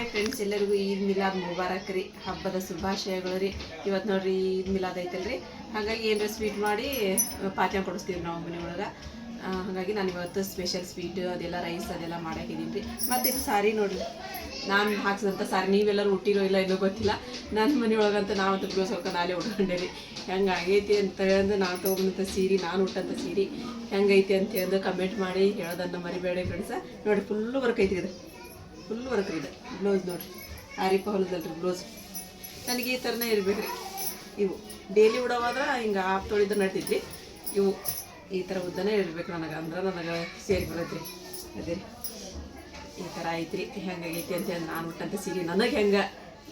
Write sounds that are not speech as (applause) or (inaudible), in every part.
Hi friends ಎಲ್ಲರಿಗೂ ಈದ್ ಮಿಲಾದ್ ಮುಬಾರಕ್ ರೀ. ಹಬ್ಬದ ಶುಭಾಶಯಗಳು ರೀ. ಇವತ್ತು ನೋಡ್ರಿ ಈದ್ ಮಿಲಾದ್ ಐತಲ್ರಿ. ಹಾಗಾಗಿ ಏನಾರ ಸ್ವೀಟ್ ಮಾಡಿ ಪಾಚನ ಕೊಡಿಸ್ತೀವಿ ನಾವು ಮನೆ ಒಳಗೆ. ಹಾಗಾಗಿ ನಾನು ಇವತ್ತು ಸ್ಪೆಷಲ್ ಸ್ವೀಟ್ ಅದೆಲ್ಲ ರೈಸ್ ಅದೆಲ್ಲ ಮಾಡಾಕಿದ್ದೀನಿ ರೀ. ಮತ್ತು ಇದು ಸಾರಿ ನೋಡ್ರಿ. ನಾನು ಹಾಕ್ಸಿದಂಥ ಸಾರಿ ನೀವೆಲ್ಲರೂ ಹುಟ್ಟಿರೋ ಇಲ್ಲ ಇನ್ನೂ ಗೊತ್ತಿಲ್ಲ. ನನ್ನ ಮನೆ ಒಳಗಂತ ನಾವಂತೂ ಬ್ಲೌಸ್ ನಾಳೆ ರೀ. ಹೆಂಗೆ ಆಗೈತಿ ಅಂತ ಹೇಳಿದ್ರೆ ನಾನು ತೊಗೊಂಡಂಥ ಸೀರೆ, ನಾನು ಉಟ್ಟಂಥ ಸೀರೆ. ಹೆಂಗೈತಿ ಅಂತ ಹೇಳಿದ್ರೆ ಕಮೆಂಟ್ ಮಾಡಿ, ಹೇಳೋದನ್ನು ಮರಿಬೇಡಿ ಫ್ರೆಂಡ್ಸ ನೋಡಿ ಫುಲ್ಲು ಬರ್ಕೈತಿ ಇದು. ಫುಲ್ ವರ್ಕ್ ಇದೆ. ಬ್ಲೌಸ್ ನೋಡ್ರಿ. ಆರಿಪ ಹೊಲದಲ್ರಿ ಬ್ಲೌಸ್ ನನಗೆ ಈ ಥರನೇ ಇರ್ಬೇಕು ರೀ ಇವು. ಡೈಲಿ ಉಡೋವಾದ್ರೆ ಹಿಂಗೆ ಆಪ್ ತೊಳಿದ್ರೆ ನಡ್ತಿದ್ರಿ ಇವು. ಈ ಥರ ಉದ್ದನೇ ಇರ್ಬೇಕು ನನಗೆ. ಅಂದ್ರೆ ನನಗೆ ಸೇರಿ ಬರತ್ರಿ ಅದೇ ರೀ. ಈ ಥರ ಐತ್ರಿ. ಹೆಂಗಾಗೈತಿ ಅಂತ ಹೇಳಿ ನಾನು ಉಟ್ಟಂತ ಸೀರೆ ನನಗೆ ಹೆಂಗೆ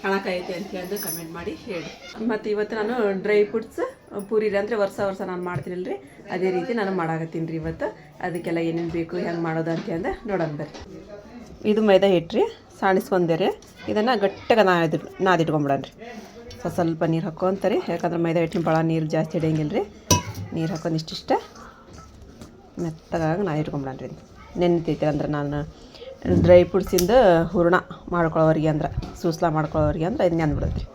ಅಂತ ಹೇಳಿ ಕಮೆಂಟ್ ಮಾಡಿ ಹೇಳಿ ಮತ್ತು ಇವತ್ತು ನಾನು ಡ್ರೈ ಫ್ರೂಟ್ಸ್ ಪೂರಿ ಅಂದರೆ ವರ್ಷ ವರ್ಷ ನಾನು ಮಾಡ್ತೀನಲ್ರಿ. ಅದೇ ರೀತಿ ನಾನು ಮಾಡಾಕತ್ತೀನಿ ರೀ ಇವತ್ತು. ಅದಕ್ಕೆಲ್ಲ ಏನೇನು ಬೇಕು, ಹೆಂಗೆ ಮಾಡೋದು ಅಂತ ಅಂದ ನೋಡೋಣ ಬರ್ರಿ. ಇದು ಮೈದಾ ಹಿಟ್ಟು ರೀ ಸಾಣಿಸ್ಕೊಂಡೆ ರೀ. ಇದನ್ನು ಗಟ್ಟಿಗೆ ನಾದಿ ನಾದಿಟ್ಕೊಂಬಿಡೋಣ ರೀ. ಸ್ವಲ್ಪ ಸ್ವಲ್ಪ ನೀರು ಹಾಕ್ಕೊಂತಾರೆ ಯಾಕಂದ್ರೆ ಮೈದಾ ಹಿಟ್ಟಿನ ಭಾಳ ನೀರು ಜಾಸ್ತಿ ಹಿಡಿಯಂಗಿಲ್ಲ ರೀ. ನೀರು ಹಾಕೊಂಡು ಇಷ್ಟಿಷ್ಟ ಮೆತ್ತಗಾಗಿ ನಾ ಇಟ್ಕೊಂಬಿಡೋಣ ರೀ ನೆನಿತೈತೆ ಅಂದ್ರೆ ನಾನು ಡ್ರೈ ಫ್ರೂಟ್ಸಿಂದ ಹೂರ್ಣ ಮಾಡ್ಕೊಳ್ಳೋರಿಗೆ ಅಂದ್ರೆ, ಸೂಸ್ಲಾ ಮಾಡ್ಕೊಳ್ಳೋರಿಗೆ ಅಂದ್ರೆ ಇದನ್ನ ಅಂದ್ಬಿಡೋದು ರೀ.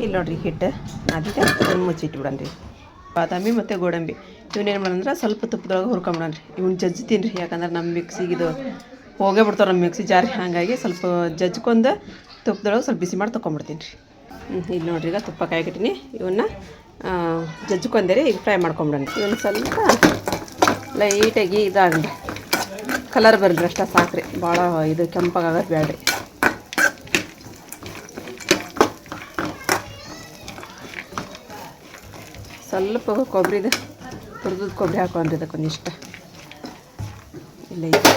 ಇಲ್ಲಿ ನೋಡ್ರಿ ಹಿಟ್ಟು ಅದನ್ನು ಮುಚ್ಚಿಟ್ಬಿಡೋಣ ರೀ. ಬಾದಾಮಿ ಮತ್ತು ಗೋಡಂಬಿ. ಇವನ್ನೇನು ಮಾಡಂದ್ರೆ ಸ್ವಲ್ಪ ತುಪ್ಪದೊಳಗೆ ಹುರ್ಕೊಂಬಿಡೋಣ ರೀ ಇವ್ನ ಜಜ್ತೀನಿ ರೀ ಯಾಕಂದ್ರೆ ನಮ್ಮ ಮಿಕ್ಸಿಗೆ ಇದು ಹೋಗೇ ಬಿಡ್ತಾವೆ ನಮ್ಮ ಮಿಕ್ಸಿ ಜಾರಿ ಹಾಗಾಗಿ ಸ್ವಲ್ಪ ಜಜ್ಕೊಂಡು ತುಪ್ಪದೊಳಗೆ ಸ್ವಲ್ಪ ಬಿಸಿ ಮಾಡಿ ತೊಗೊಂಬಿಡ್ತೀನಿ ರೀ ಇಲ್ಲಿ ನೋಡ್ರಿ ಈಗ ತುಪ್ಪ ಕಾಯ್ಕಿಟ್ಟಿನಿ ಇವನ್ನ ಜಜ್ಕೊಂಡೆ ರೀ, ಈಗ ಫ್ರೈ ಮಾಡ್ಕೊಂಬಿಡೋಣ. ಇವನ್ನ ಸ್ವಲ್ಪ ಲೈಟಾಗಿ ಇದಾಗಲಿ. ಕಲರ್ ಬರಲಿ ಅಷ್ಟ, ಸಾಕ್ರಿ. ಭಾಳ ಇದು ಕೆಂಪಾಗತ್ತೆ ಬೇಡ್ರಿ ಸ್ವಲ್ಪ ಕೊಬ್ಬರಿದು ತುರ್ದು ಕೊಬ್ಬರಿ ಹಾಕೊಂಡ್ರಿ ಇದಕ್ಕೊಂದಿಷ್ಟ ಇಲ್ಲ ಇಷ್ಟ.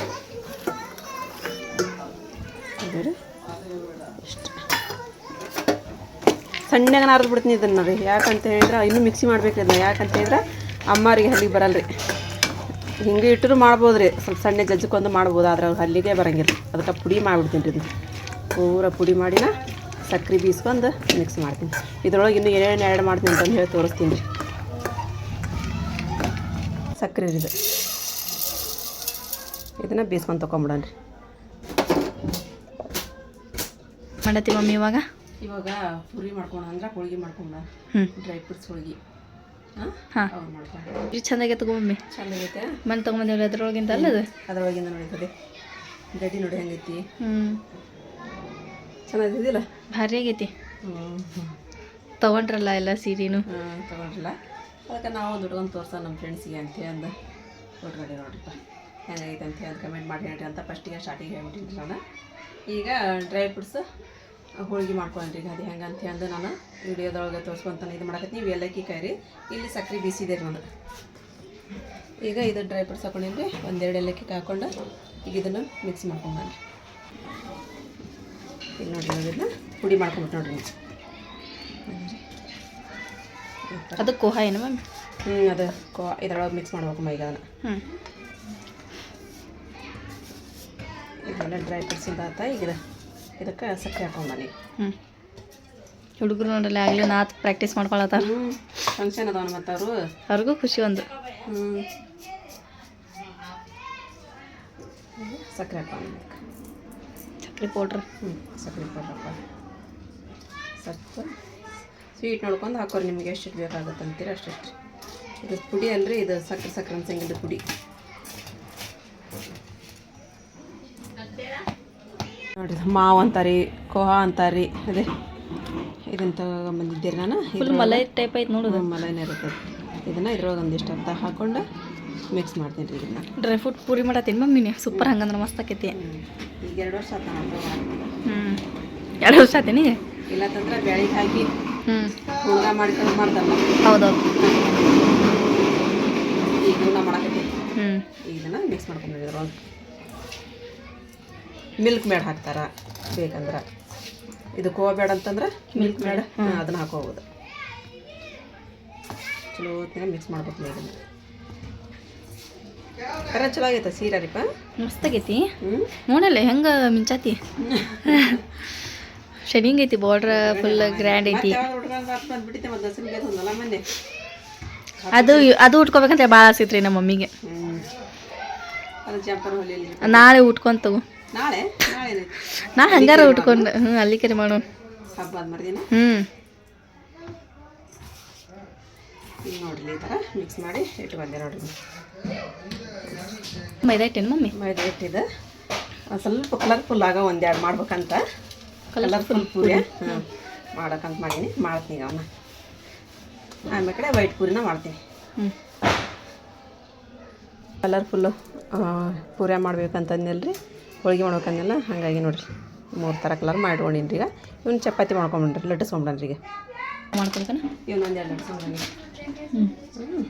ಸಣ್ಣಗೆ ನಾರ್ದು ಬಿಡ್ತೀನಿ ಇದನ್ನು ರೀ. ಯಾಕಂತ ಹೇಳಿದ್ರೆ ಇನ್ನೂ ಮಿಕ್ಸಿ ಮಾಡ್ಬೇಕು ಇದನ್ನ. ಯಾಕಂತ ಹೇಳಿದ್ರೆ ಅಮ್ಮಾರಿಗೆ ಹಲ್ಲಿಗೆ ಬರಲ್ಲ ರೀ ಹಿಂಗೆ ಇಟ್ಟರು ಮಾಡ್ಬೋದು ರೀ. ಸ್ವಲ್ಪ ಸಣ್ಣ ಜಜ್ಜಿಕೊಂಡು ಮಾಡ್ಬೋದು, ಆದ್ರೆ ಅವ್ರು ಹಲ್ಲಿಗೆ ಬರಂಗಿಲ್ಲ. ಅದಕ್ಕೆ ಪುಡಿ ಮಾಡಿಬಿಡ್ತೀನಿ ರೀ ಪೂರ ಪುಡಿ ಮಾಡಿನ ಸಕ್ಕರೆ ಬೀಸ್ಕೊಂಡು ಮಿಕ್ಸ್ ಮಾಡ್ತೀನಿ. ಇದ್ರೊಳಗೆ ಇನ್ನೂ ಏನೇನು ಆ್ಯಡ್ ಮಾಡ್ತೀನಿ ಅಂತಂದು ಹೇಳಿ ತೋರಿಸ್ತೀನಿ ರೀ. ಸಕ್ಕರೆ ಇದೆ. ಇದು ಇದನ್ನು ಬೀಸ್ಕೊಂಡು ತೊಗೊಂಬಿಡೋಣ ರೀ ಮಾಡತ್ತಿ ಮಮ್ಮಿ ಇವಾಗ? ಇವಾಗ ಪುರಿ ಮಾಡ್ಕೊಳ ಅಂದ್ರೆ ಹೋಳಿಗೆ ಮಾಡ್ಕೊಂಡ ಹ್ಞೂ ಡ್ರೈ ಫ್ರೂಟ್ಸ್ ಹೋಳಿಗೆ. ಹಾಂ? ಮಾಡ್ಕೊಂಡು ಇದು ಚಂದಾಗೈತೆ ತಗೋ ಮಮ್ಮಿ. ಚೆನ್ನಾಗೈತೆ? ಮನೆ ತೊಗೊಂಬಂದಿಲ್ಲ ಅದ್ರೊಳಗಿಂದ ಅಲ್ಲ ಅದು? ಅದ್ರೊಳಗಿಂದ ನೋಡಿದ್ರಿ ಗಡ್ಡಿ ನೋಡಿ ಹೆಂಗೈತಿ. ಹ್ಞೂ ಚೆನ್ನಾಗಿದ್ದಿಲ್ಲ? ಭಾರಿ ಆಗೈತಿ. ಹ್ಞೂ ತೊಗೊಂಡ್ರಲ್ಲ ಎಲ್ಲ ಸೀರೆನೂ? ಹ್ಞೂ ತಗೊಂಡ್ರಲ್ಲ. ಅದಕ್ಕೆ ನಾವು ಒಂದು ಹುಡ್ಕೊಂಡು ತೋರ್ಸ ನಮ್ಮ ಫ್ರೆಂಡ್ಸಿಗೆ ಅಂತ ಅಂದು ಹೊರಗಡೆ ನೋಡ್ರಿಪ್ಪ. ಹೆಂಗೈತೆ ಅಂತ ಹೇಳಿ ಕಮೆಂಟ್ ಮಾಡಿ ಹೇಳ್ರಿ ಅಂತ ಫಸ್ಟಿಗೆ ಸ್ಟಾರ್ಟಿಗೆ ಹೇಳ್ಬಿಟ್ಟಿದ್ರಿ ನಾನು. ಈಗ ಡ್ರೈ ಫ್ರೂಟ್ಸ್ ಹೋಳಿಗೆ ಮಾಡ್ಕೊಂಡ್ರಿ ಅದು ಹೆಂಗೆ ಅಂತ ನಾನು. ವಿಡಿಯೋದೊಳಗೆ ತೋರಿಸ್ಕೊಂತಾನೆ ಇದು ಮಾಡಕತ್ತೀನಿ. ನೀವು ಏಲಕ್ಕಿ ಕಾಯಿ ರೀ ಇಲ್ಲಿ ಸಕ್ಕರೆ ಬೀಸಿದೆ ನಾನು ಈಗ ಇದು ಡ್ರೈ ಫ್ರೂಟ್ಸ್ ಹಾಕೊಂಡಿದ್ರಿ ಒಂದೆರಡು ಏಲಕ್ಕಿ ಹಾಕೊಂಡು ಈಗ ಇದನ್ನು ಮಿಕ್ಸ್ ಮಾಡ್ಕೊಂಡು ನಾನು ಇಲ್ಲಿ ನೋಡಿರಿ ಇದನ್ನು ಪುಡಿ ಮಾಡ್ಕೊಂಬಿಟ್ಟು ನೋಡಿರಿ. ಅದು ಕೋಹ ಏನು ಮಮ್ಮಿ ಹ್ಞೂ ಅದು ಕೋ ಇದ್ರೊಳಗೆ ಮಿಕ್ಸ್ ಮಾಡ್ಬೇಕು ಮೈಗ ಅದನ್ನು. ಹ್ಞೂ ಇದೆಲ್ಲ ಡ್ರೈ ಫ್ರೂಟ್ಸ್ ಇಂದ ಆತ ಈಗ ಇದು ಇದಕ್ಕೆ ಸಕ್ಕರೆ ಹಾಕೊಂಬನಿ ಹ್ಞೂ ಹುಡುಗರು ನೋಡಲಿ ಆಗಲಿ ನಾ ಪ್ರಾಕ್ಟೀಸ್ ಮಾಡ್ಕೊಳತ್ತಾರ. ಹ್ಞೂ ಫಂಕ್ಷನ್ ಅದಾವ ಮತ್ತು ಅವರು. ಅವ್ರಿಗೂ ಖುಷಿ ಒಂದು. ಹ್ಞೂ ಸಕ್ಕರೆ ಹಾಕೋಣ ಸಕ್ಕರೆ ಪೌಡ್ರ್ ಹ್ಞೂ ಸಕ್ಕರೆ ಪೌಡ್ರ್ ಹಾಕೋ ಸ್ವಲ್ಪ ಸ್ವೀಟ್ ನೋಡ್ಕೊಂಡು ಹಾಕೋರಿ ನಿಮ್ಗೆ ಎಷ್ಟು ಬೇಕಾಗುತ್ತೆ ಅಂತೀರ ಅಷ್ಟೆಷ್ಟು ಇದು ಪುಡಿ ಅಲ್ರಿ ಇದು ಸಕ್ಕರೆ ಸಕ್ಕರೆ ಅನ್ಸಂಗಿದ್ದು ಪುಡಿ. ನೋಡಿ ಮಾವು ಅಂತಾರಿ ಕೋಹ ಅಂತಾರಿ ಅದೇ. ಇದನ್ನ ತಗೊಂಬಂದಿದ್ದೀರಿ ನಾನು? ಫುಲ್ ಮಲೈ ಟೈಪ್ ಐತೆ ನೋಡೋದು ಮಲೈನ ಇರುತ್ತೆ. ಇದನ್ನು ಇದ್ರೊಳಗೆ ಒಂದಿಷ್ಟು ಅಂತ ಹಾಕೊಂಡು ಮಿಕ್ಸ್ ಮಾಡ್ತೀನಿ ರೀ ಇದನ್ನ. ಡ್ರೈ ಫ್ರೂಟ್ ಪೂರಿ ಮಾಡತ್ತೀನಿ ನೀನು. ಸೂಪರ್ ಹಂಗಂದ್ರೆ ಮಸ್ತ್ ಆಕೈತಿ. ಈಗ ಎರಡು ವರ್ಷ ಆತ ಹ್ಞೂ ಎರಡು ವರ್ಷ ಆತೀನಿ? ಇಲ್ಲಂತಂದ್ರೆ ಬೆಳಿಗ್ಗೆ ಹಾಕಿ ಹ್ಞೂ ಹುಳ್ಗ ಮಾಡ್ಕೊಂಡು ಮಾಡ್ತಾರಲ್ಲ. ಹೌದು ಈಗ ಹೂರ್ಣ ಮಾಡಕತ್ತೀನಿ ಹ್ಞೂ ಇದನ್ನು ಮಿಕ್ಸ್ ಮಾಡ್ಕೊಂಡಿದ್ರು ಮಿಲ್ಕ್ ಮೇಡ್ ಹಾಕ್ತಾರ ಬೇಕಂದ್ರೆ. ಇದು ಹೋಗಬೇಡ ಬೇಡ ಅಂತಂದ್ರೆ ಮಿಲ್ಕ್ ಮೇಡ್ ಅದನ್ನ ಹಾಕೋಬೋದು. ಚಲೋ ಹೊತ್ತಿನಾಗ ಮಿಕ್ಸ್ ಮಾಡ್ಬೇಕು ಇದನ್ನು. ಕರೆ ಚಲೋ ಆಗೈತೆ ಸೀರೆ ರೀಪ? ಮಸ್ತ್ ಆಗೈತಿ. ಹ್ಞೂ ನೋಡಲ್ಲ ಹೆಂಗೆ ಮಿಂಚಾತಿ. (laughs) ಶೈನಿಂಗ್ ಐತಿ ಬಾರ್ಡ್ರ್ ಫುಲ್ ಗ್ರ್ಯಾಂಡ್ ಐತಿ. ಅದು ಅದು ಉಟ್ಕೋಬೇಕಂತ ಭಾಳ ಆಸೈತ್ರಿ ನಮ್ಮ ಮಮ್ಮಿಗೆ. ನಾಳೆ ನಾಳೆ? ನಾಳೆ ನಾ ಹಂಗಾರ ಉಟ್ಕೊಂಡು ಹ್ಞೂ ಅಲ್ಲಿ ಕರೆ ಮಾಡೋಣ. ಹ್ಞೂ ನೋಡ್ರಿ ಈ ಥರ ಮಿಕ್ಸ್ ಮಾಡಿ ಇಟ್ಟು ಬಂದೆ ನೋಡ್ರಿ. ಮೈದಾ ಇಟ್ಟೇನು ಮಮ್ಮಿ? ಮೈದಾ ಹಿಟ್ಟಿದೆ. ಸ್ವಲ್ಪ ಕಲರ್ಫುಲ್ ಆಗ ಒಂದೆರಡು ಮಾಡ್ಬೇಕಂತ. ಕಲರ್ಫುಲ್ ಪೂರಿ. ಹಾಂ ಮಾಡೋಕ್ಕಂತ ಮಾಡೀನಿ. ಮಾಡ್ತೀನಿ ಅವನ್ನ ಆಮೇಲೆ ಕಡೆ ವೈಟ್ ಪೂರಿನ ಮಾಡ್ತೀನಿ. ಹ್ಞೂ ಕಲರ್ಫುಲ್ಲು ಪೂರಿ ಮಾಡ್ಬೇಕಂತಂದಿಲ್ಲ ರೀ ಹೋಳಿಗೆ ಮಾಡ್ಬೇಕಂದಿಲ್ಲ ಹಾಗಾಗಿ ನೋಡಿರಿ. ಮೂರು ಥರ ಕಲರ್ ಮಾಡ್ಕೊಂಡಿನಿ ಈಗ. ಇವ್ನು ಚಪಾತಿ ಮಾಡ್ಕೊಂಬಿಡ್ರಿ ಲಟ್ಟಿಸ್ಕೊಂಬಿಡ್ರಿ ಈಗ. ಮಾಡ್ಕೊಳ್ತಾನೆ ಇವನೊಂದು ಎರಡು ಲಟ್ಟಿಸ್ಕೊಂಡ್ರಿ ಹ್ಞೂ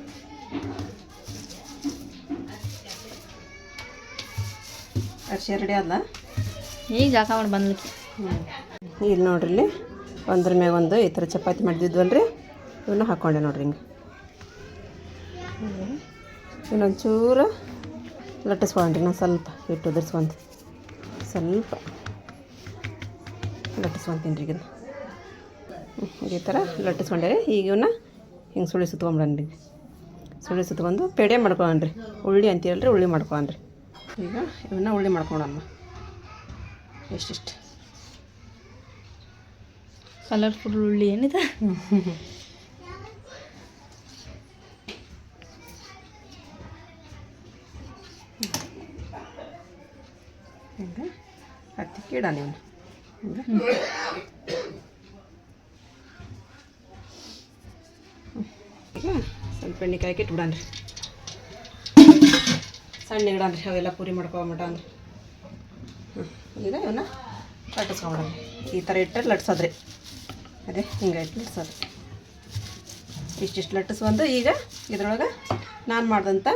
ಅರ್ಶಿ ರೆಡಿ ಅಲ್ಲ ಈಗ ಜಾಕ ಮಾಡಿ ಬಂದ್ಲಿಕ್ಕೆ ಇಲ್ಲಿ ನೋಡ್ರಿ ಇಲ್ಲಿ. ಒಂದ್ರ ಮ್ಯಾಗ ಒಂದು ಈ ಥರ ಚಪಾತಿ ಮಾಡಿದ್ವಲ್ರಿ ಇವನ್ನ ಹಾಕ್ಕೊಂಡೆ ನೋಡ್ರಿ ಹಿಂಗೆ. ಇನ್ನೊಂಚೂರ ಚೂರು ಲಟ್ಟಿಸ್ಕೊಂಡ್ರಿ ನಾ ಸ್ವಲ್ಪ. ಹಿಟ್ಟು ಉದುರ್ಸ್ಕೊಂತ ಸ್ವಲ್ಪ ಲಟ್ಟಿಸ್ಕೊಂತೀನಿ ರೀ ಈಗ ಈ ಥರ ಲಟ್ಟಿಸ್ಕೊಂಡೆ ರೀ. ಈಗ ಇವನ್ನ ಹಿಂಗೆ ಸುಳಿ ಸುತ್ಕೊಂಬಿಡನ್ರಿ ಸುಳಿ ಸುತ್ಕೊಂಡು ಪೇಡೆ ಮಾಡ್ಕೊಳನ್ರಿ ಉಳ್ಳಿ ಅಂತೀರಲ್ರಿ ಉಳ್ಳಿ ಮಾಡ್ಕೊಳನ್ರಿ ಈಗ ಇವನ್ನ ಉಳ್ಳಿ ಮಾಡ್ಕೊಳಮ್ಮ ಎಷ್ಟಿಷ್ಟು ಕಲರ್ಫುಲ್ ಉಳ್ಳಿ ಏನಿದೆ? ಹಿಂಗೆ ಹತ್ತಿ ಇಡ ನೀವು. ಹಿಂಗೆ. ಸ್ವಲ್ಪ ಎಣ್ಣೆ ಕಾಯ್ಕೆ ಇಟ್ಬಿಡನ್ರಿ ಸಣ್ಣ ಇಡನ್ರಿ ಅವೆಲ್ಲ ಪೂರಿ ಮಾಡ್ಕೊಬಿಟ್ಟ ಅಂದ್ರೆ. ಈಗ ಇವನ್ನ ಲಟ್ಟಿಸ್ಕೊಂಬಿಡನ್ರಿ ಈ ಥರ ಇಟ್ಟರೆ ಲಟ್ಸೋದ್ರಿ. ಅದೇ ಹಿಂಗೆ ಐತಿ ಲಟ್ಸೋದು ಇಷ್ಟಿಷ್ಟು ಲಟ್ಟಿಸ್ಕೊಂಡು ಈಗ ಇದ್ರೊಳಗೆ ನಾನು ಮಾಡ್ದಂಥ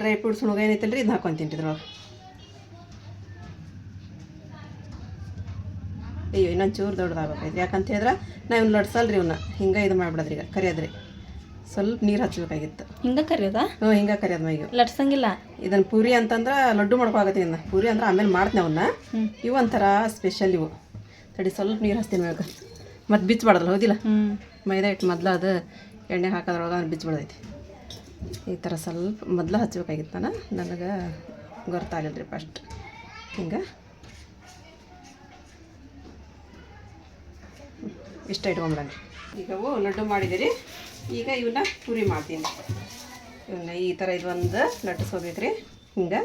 ಡ್ರೈ ಫ್ರೂಟ್ಸ್ ಹುಣಗ ಏನೈತಲ್ಲ ರೀ ಇದನ್ನ ಹಾಕ್ಕೊಂತೀನಿ ಇದ್ರೊಳಗೆ. ಅಯ್ಯೋ ಇನ್ನೊಂದು ಚೂರು ದೊಡ್ಡದಾಗಬೇಕೈತಿ ಯಾಕಂತ ಹೇಳಿದ್ರೆ ನಾವು ಇವ್ನ ರೀ ಇವನ್ನ ಹಿಂಗೆ ಇದು ಮಾಡ್ಬಿಡದ್ರಿ ಈಗ ಕರಿಯೋದ್ರಿ. ಸ್ವಲ್ಪ ನೀರು ಹಚ್ಬೇಕಾಗಿತ್ತು. ಹಿಂಗೆ ಕರಿಯೋದಾ? ಹ್ಞೂ ಹಿಂಗೆ ಕರಿಯೋದು ಮೈಗೆ ಲಟ್ಸಂಗಿಲ್ಲ? ಇದನ್ನು ಪೂರಿ ಅಂತಂದ್ರೆ ಲಡ್ಡು ಮಾಡ್ಕೊಳಕತ್ತೀನಿ ಇನ್ನು ಪೂರಿ ಅಂದ್ರೆ ಆಮೇಲೆ ಮಾಡ್ತೀನಿ ಅವನ್ನ ಹ್ಞೂ ಇವು ಒಂಥರ ಸ್ಪೆಷಲ್ ಇವು. ತಡಿ ಸ್ವಲ್ಪ ನೀರು ಹಚ್ತೀನಿ ಮ್ಯಾಗ ಮತ್ತು ಬಿಚ್ಚಬಾರ್ದಲ್ಲ ಹೌದಿಲ್ಲ? ಹ್ಞೂ ಮೈದಾ ಹಿಟ್ಟು ಮೊದ್ಲು ಅದು ಎಣ್ಣೆ ಹಾಕೋದ್ರೊಳಗೆ ಅದು ಬಿಚ್ಚಬಾರ್ದೈತಿ ಈ ಥರ ಸ್ವಲ್ಪ ಮೊದಲು ಹಚ್ಬೇಕಾಗಿತ್ತು ನಾನು ನನಗೆ ಗೊತ್ತಾಗಲಿಲ್ಲ ರೀ ಫಸ್ಟ್ ಹಿಂಗೆ. ಇಷ್ಟ ಇಟ್ಕೊಂಬಿಡನ್ರಿ ಈಗ ಅವು ಲಡ್ಡು ಮಾಡಿದ್ದೀರಿ ಈಗ ಇವನ್ನ ಪೂರಿ ಮಾಡ್ತೀನಿ. ಇವನ್ನ ಈ ಥರ ಇದೊಂದು ಲಟ್ಟಿಸ್ಕೋಬೇಕ್ರಿ ಹಿಂಗೆ.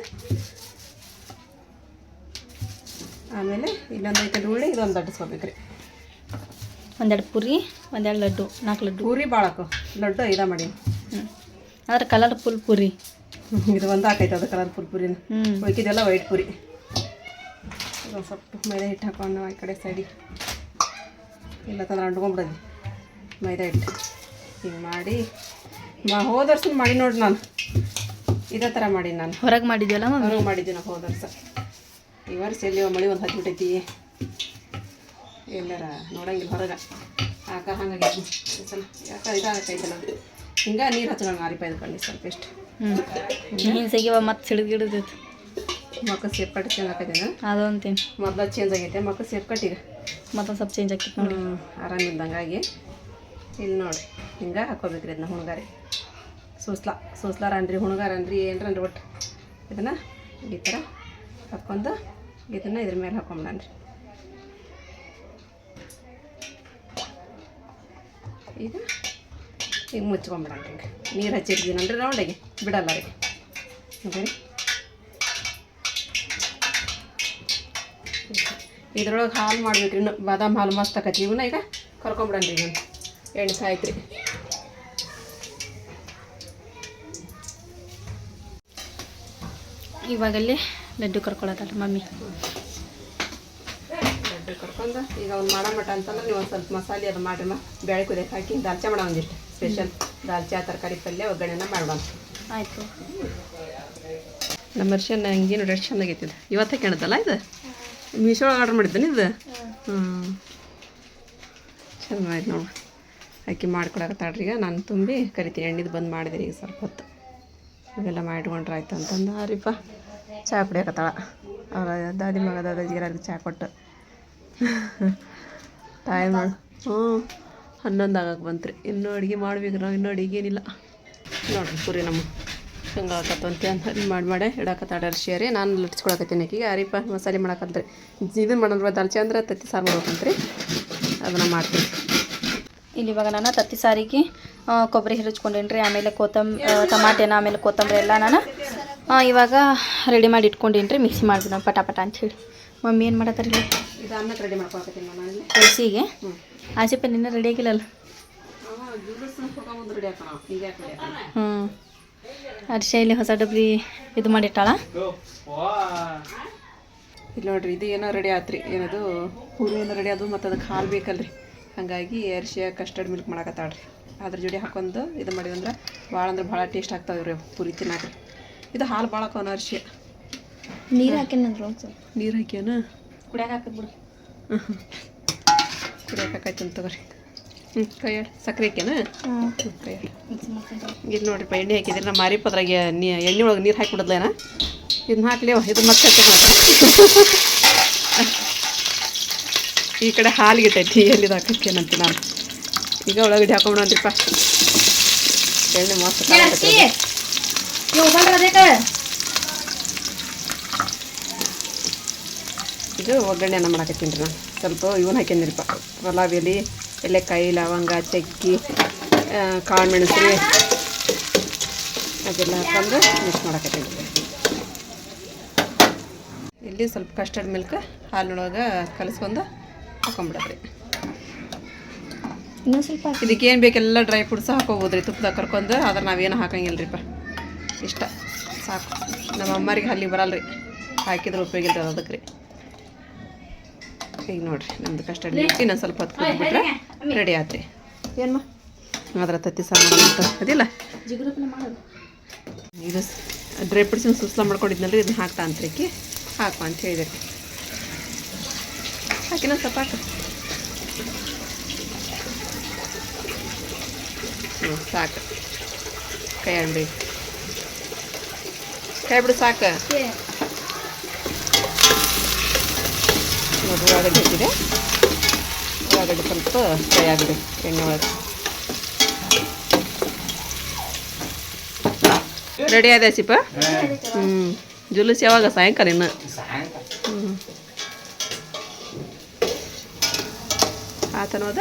ಆಮೇಲೆ ಇಲ್ಲೊಂದು ಐತೆ ಹುಳಿ ಇದೊಂದು ಲಟ್ಟಿಸ್ಕೋಬೇಕ್ರಿ ಒಂದೆರಡು ಪುರಿ ಒಂದೆರಡು ಲಡ್ಡು ನಾಲ್ಕು ಲಡ್ಡು. ಪೂರಿ ಭಾಳಕ್ಕು ಲಡ್ಡು ಐದ ಮಾಡಿ. ಹ್ಞೂ ಆದ್ರೆ ಕಲರ್ಫುಲ್ ಪುರಿ. ಇದು ಒಂದು ಹಾಕೈತೆ ಅದು ಕಲರ್ ಫುಲ್ ಪುರಿನ. ಹ್ಞೂ ಉಳ್ಕಿದೆಲ್ಲ ವೈಟ್ ಪುರಿ. ಸ್ವಲ್ಪ ಮೈದಾ ಹಿಟ್ಟು ಹಾಕೊಂಡು ಆ ಕಡೆ ಸೈಡಿಗೆ ಇಲ್ಲ ತಂದ್ರೆ ಅಂಟ್ಕೊಂಬಿಡೋದು. ಮೈದಾ ಹಿಟ್ಟು. ಹಿಂಗೆ ಮಾಡಿ. ಮಾ ಹೋದ ವರ್ಷ ಮಾಡಿ ನೋಡಿ ನಾನು. ಇದೇ ಥರ ಮಾಡಿ ನಾನು. ಹೊರಗೆ ಮಾಡಿದ್ವಲ್ಲ ಮಮ್ಮಿ? ಹೊರಗೆ ಮಾಡಿದ್ದೆ ನಾವು ಹೋದ ವರ್ಷ. ಈ ವರ್ಷ ಎಲ್ಲಿ ಮಳೆ ಒಂದು ಹತ್ಬಿಟ್ಟೈತಿ. ಎಲ್ಲರ ನೋಡಂಗಿಲ್ಲ ಹೊರಗೆ. ಆಕ ಹಂಗಾಗಿ ಸಲ ಯಾಕೆ ಇದಾಗತ್ತೈತಲ್ಲ ಹಿಂಗೆ ನೀರು ಹಚ್ಕೊಂಡು ಆರಿಪ ಇದ್ಕೊಂಡು ಸ್ವಲ್ಪ ಎಷ್ಟು ಹ್ಞೂ ಸಿಗಿವ ಮತ್ತೆ ಸಿಡಿದಿಡ್ದೈತಿ ಮಕ್ಕ ಸೇಫ್ ಕಟ್ಟಿ ಚೇಂಜ್ ಹಾಕೈತೇನೆ ಅದೊಂತೇನು. ಮೊದಲು ಚೇಂಜ್ ಆಗೈತೆ ಮಕ್ಕ ಸೇಫ್ ಕಟ್ಟೀಗ ಮತ್ತೊಂದು ಸ್ವಲ್ಪ ಚೇಂಜ್ ಆಕಿತ್ತು ನೋಡಿ ಆರಾಮಿಲ್ದಂಗಾಗಿ ಇಲ್ಲಿ ನೋಡಿರಿ ಹಿಂಗೆ ಹಾಕೋಬೇಕ್ರಿ ಇದನ್ನ ಹುಣಗಾರಿ. ಸೂಸ್ಲ ಸೂಸ್ಲಾರ ಅನ್ರಿ ಹುಣಗಾರ ಅನ್ರಿ ಏನ್ರ ಒಟ್ಟು ಇದನ್ನು ಈ ಥರ ಹಾಕ್ಕೊಂಡು ಇದನ್ನು ಇದ್ರ ಮೇಲೆ ಹಾಕೊಂಬಿಡನ್ರಿ ಈಗ ಈಗ ಮುಚ್ಕೊಂಬಿಡನ್ರಿ ರೀ ನೀರು ಹಚ್ಚಿರ್ತೀನಲ್ರಿ ರೌಂಡಿಗೆ. ಬಿಡಲ್ಲ ರೀ. ಅಂದರೆ ಇದ್ರೊಳಗೆ ಹಾಲು ಮಾಡ್ಬೇಕ್ರಿ ರೀ ಬಾದಾಮ್ ಹಾಲು ಮಸ್ತ್ ಆಕತಿ ಇವನ್ನ ಈಗ ಕರ್ಕೊಂಬಿಡನ್ರಿ ಈಗ ಎಣ್ಣೆ ಸಾಯ್ತ್ರಿ. ಇವಾಗಲ್ಲಿ ಲಡ್ಡು ಕರ್ಕೊಳತ್ತಲ್ಲ ಮಮ್ಮಿ. ಲಡ್ಡು ಕರ್ಕೊಂಡು? ಈಗ ಅವ್ನು ಮಾಡೋ ಮಟ್ಟ ಅಂತಂದ್ರೆ ನೀವು ಒಂದು ಸ್ವಲ್ಪ ಮಸಾಲೆ ಅದು ಮಾಡಿರಮ್ಮ ಬೇಳೆ ಕುದಿಯಕ್ಕೆ ಹಾಕಿ ದಾಲ್ಚಾ ಮಾಡೋ ಒಂದಿಷ್ಟು. ಸ್ಪೆಷಲ್ ದಾಲ್ಚಾ ತರಕಾರಿ ಪಲ್ಯ ಒಗ್ಗರಣೆನ ಮಾಡೋಣ. ಆಯಿತು. ನಮ್ಮ ವರ್ಷನ ಹಂಗೆ ನೋಡಿ ಎಷ್ಟು ಚೆನ್ನಾಗೈತಿ ಇದು. ಇವತ್ತೇ ಕಾಣುತ್ತಲ್ಲ ಇದು? ಮೀಶೋ ಒಳಗೆ ಆರ್ಡ್ರ್ ಮಾಡಿದ್ದೇನೆ ಇದು? ಹ್ಞೂ ಚೆನ್ನಾಗೈತೆ ನೋಡಿ. ಅಕ್ಕಿ ಮಾಡ್ಕೊಡಕತ್ತಾಳ್ರಿ ಈಗ. ನಾನು ತುಂಬಿ ಕರಿತೀನಿ. ಎಣ್ಣೆದು ಬಂದು ಮಾಡಿದೆ ಈಗ ಸ್ವಲ್ಪ ಹೊತ್ತು. ಇವೆಲ್ಲ ಮಾಡಿಕೊಂಡ್ರೆ ಆಯ್ತು ಅಂತಂದು. ಆರಿಪ್ಪ ಚಹಾ ಕುಡಿಯಕತ್ತಾಳ. ಅವ್ರ ದಾದಿ ಮಗ, ದಾದಾಜಿಗೆ ಚಹಾ ಕೊಟ್ಟು. ಟೈಮ್ ಹ್ಞೂ, ಹನ್ನೊಂದು ಆಗಕ್ಕೆ ಬಂತ್ರಿ. ಇನ್ನೂ ಅಡುಗೆ ಮಾಡ್ಬೇಕು ನಾವು, ಇನ್ನೂ ಅಡುಗೆ ಏನಿಲ್ಲ. ನೋಡ್ರಿ ಪುರಿ ನಮ್ಮ ಹಿಂಗೆ ಆಗತ್ತಂತೆ ಅಂತ ಮಾಡಿ ಮಾಡಿ ಇಡಕತ್ತಾಡ ಅರ್ಶಿ ರೀ ನಾನು ಲಟ್ಸ್ಕೊಳಕತ್ತೀನಿ ಈಗ. ಅರಿಪ ಮಸಾಲೆ ಮಾಡಕಂತ್ರಿ. ಇದನ್ನು ಮಾಡೋಣ ದಾಲ್ಚಿ ಅಂದ್ರೆ ತತ್ತಿ ಸಾರು ಮಾಡ್ಬೇಕಂತ್ರಿ. ಅದನ್ನು ಮಾಡ್ತೀನಿ. ಇಲ್ಲಿ ಇವಾಗ ನಾನು ತತ್ತಿ ಸಾರಿಗೆ ಕೊಬ್ಬರಿ ಹಿರಿಚ್ಕೊಂಡೇನ್ರಿ. ಆಮೇಲೆ ಕೊತ್ತಂಬ ಟಮಾಟೆನ, ಆಮೇಲೆ ಕೊತ್ತಂಬರಿ ಎಲ್ಲ ನಾನು ಇವಾಗ ರೆಡಿ ಮಾಡಿ ಇಟ್ಕೊಂಡೇನು ರೀ ಮಿಕ್ಸಿ ಮಾಡಿಬಿಡೋಣ ಪಟ ಪಟ ಅಂಥೇಳಿ ಮಮ್ಮಿ ಏನು ಮಾಡತ್ತಾರ ಇಲ್ಲಿ ಇದು ಅನ್ನ ರೆಡಿ ಮಾಡ್ಕೊಳಕತ್ತೀನಿ ನಾನು ತುಳಸಿಗೆ? ಹ್ಞೂ ಆಚೆಪ್ಪ ನಿನ್ನ ರೆಡಿ ಆಗಿಲ್ಲಲ್ಲ? ಹ್ಞೂ ಅರ್ಶಿ ಇಲ್ಲಿ ಹೊಸ ಡಬ್ರಿ ಇದು ಮಾಡಿಟ್ಟಾಳ? ಇಲ್ಲಿ ನೋಡ್ರಿ ಇದು ಏನೋ ರೆಡಿ ಆತ್ರಿ. ಏನದು ಪೂರಿ ಏನೋ ರೆಡಿ ಅದು ಮತ್ತು ಅದಕ್ಕೆ ಹಾಲು ಬೇಕಲ್ರಿ. ಹಾಗಾಗಿ ಅರ್ಶಿಯ ಕಸ್ಟರ್ಡ್ ಮಿಲ್ಕ್ ಮಾಡಕತ್ತಾಳ್ರಿ. ಅದ್ರ ಜೋಡಿ ಹಾಕೊಂಡು ಇದು ಮಾಡಿದಂದ್ರೆ ಭಾಳ ಅಂದ್ರೆ ಭಾಳ ಟೇಸ್ಟ್ ಆಗ್ತಾವ್ರಿ ರೀ ಪೂರಿ ತಿನ್ನಾಕ್ರಿ. ಇದು ಹಾಲು ಭಾಳ ಅರ್ಶಿ. ನೀರು ಹಾಕಿನಂದ್ರು ಒಂದು ಸ್ವಲ್ಪ. ನೀರು ಹಾಕ್ಯಾನ? ಕುಡಿಯಾಕ ಹಾಕಿ ಬಿಡು. ಕುಡಿಯೋಕಾಯ್ತು ಅಂತ ತಗೋರಿ. ಹ್ಞೂ ಕೈಯಾಡ ಸಕ್ಕರೆ ಹಾಕ್ಯಾನ? ಹ್ಞೂ ಕೈ ಕೈಯಾಡ ಮಿಕ್ಸಿ ಮಾಡ್ಕೊಂಡು ನೋಡ್ರಿಪ್ಪ ಎಣ್ಣೆ ಹಾಕಿದ್ರೆ ನಮ್ಮ ಮಾರಿ ಪದ್ರಾಗೆ ನೀ ಎಣ್ಣೆ ಒಳಗೆ ನೀರು ಹಾಕಿಬಿಡದ್ಲೇನ ಇದನ್ನ ಹಾಕ್ಲೇವ ಇದು ಮತ್ತೆ ಈ ಕಡೆ ಹಾಲಿಗೆ ಇಟ್ಟೈತಿ ಎಲ್ಲಿದು ಹಾಕಕ್ಕೇನಂತ ನಾನು. ಈಗ ಒಳಗಡೆ ಹಾಕೊಂಡ್ರಿಪ್ಪ ಎಣ್ಣೆ ಮಸ್ತ್ ಇದು ಅನ್ನ ಮಾಡಕತ್ತೀನಿ ರೀ ನಾನು. ಸ್ವಲ್ಪ ಇವನ್ ಹಾಕ್ಯಂದಿರಪ್ಪ ಪಲಾವ್ ಎಲೆ ಎಲೆಕಾಯಿ ಲವಂಗ ಚಕ್ಕಿ ಕಾಳು ಮೆಣಸು ಅದೆಲ್ಲ ಹಾಕೊಂಡು ಮಿಕ್ಸ್ ಮಾಡಕತ್ತೀನಿ ಇಲ್ಲಿ ಸ್ವಲ್ಪ ಕಸ್ಟರ್ಡ್ ಮಿಲ್ಕ್ ಹಾಲಿನೊಳಗೆ ಕಲಿಸ್ಕೊಂಡು ಹಾಕೊಂಡ್ಬಿಡ್ರಿ ಇನ್ನೂ ಸ್ವಲ್ಪ ಇದಕ್ಕೆ ಏನು ಬೇಕೆಲ್ಲ ಡ್ರೈ ಫ್ರೂಟ್ಸ್ ಹಾಕೋಬೋದ್ರಿ ತುಪ್ಪದಾಗ ಕರ್ಕೊಂಡು ಆದ್ರೆ ನಾವೇನು ಹಾಕಂಗಿಲ್ಲ ರೀಪ್ಪ ಇಷ್ಟ. ಸಾಕು. ನಮ್ಮ ಅಮ್ಮರಿಗೆ ಅಲ್ಲಿ ಬರಲ್ಲ ರೀ ಹಾಕಿದ್ರೆ ಉಪಯೋಗ ಅದಕ್ಕೆ ರೀ. ಈಗ ನೋಡಿರಿ, ನಮ್ದು ಕಷ್ಟ ಇನ್ನೊಂದು ಸ್ವಲ್ಪ ಹೊತ್ತು ಕುದ್ಬಿಟ್ರೆ ರೆಡಿ ಆತ್ರಿ. ಏನು ಮಾತ್ರ ತತ್ತಿ ಮಾಡೋದಂತ ಅದಿಲ್ಲ? ಇದು ಡ್ರೈ ಫ್ರೂಟ್ಸಿನ ಸುಸ್ಲ ಮಾಡ್ಕೊಂಡಿದ್ನಲ್ರಿ, ಇದನ್ನ ಹಾಕ್ತಾ ಅಂತ್ರಿಕಿ. ಹಾಕು ಅಂತ ಹೇಳಿದೆ ಹಾಕಿನ ಸ್ವಲ್ಪ ಹಾಕು. ಹ್ಞೂ ಸಾಕು. ಕೈ ಆಡ್ಬಿಡಿ ಕೈ ಬಿಡು ಸಾಕು ನೋಡಿ ಉಳ್ಳಾಗಡ್ಡಿ ಹಾಕಿದೆ ಉಳ್ಳಾಗಡ್ಡಿ ಸ್ವಲ್ಪ ಫ್ರೈ ಆಗಿದೆ ಎಣ್ಣೆ ಒಳಗೆ ರೆಡಿ ಆದ ಸಿಪ್ಪ ಹ್ಞೂ ಜುಲಿಸ್ ಯಾವಾಗ ಸಾಯಂಕಾಲ ಇನ್ನು ಹ್ಞೂ ಆತನೋದ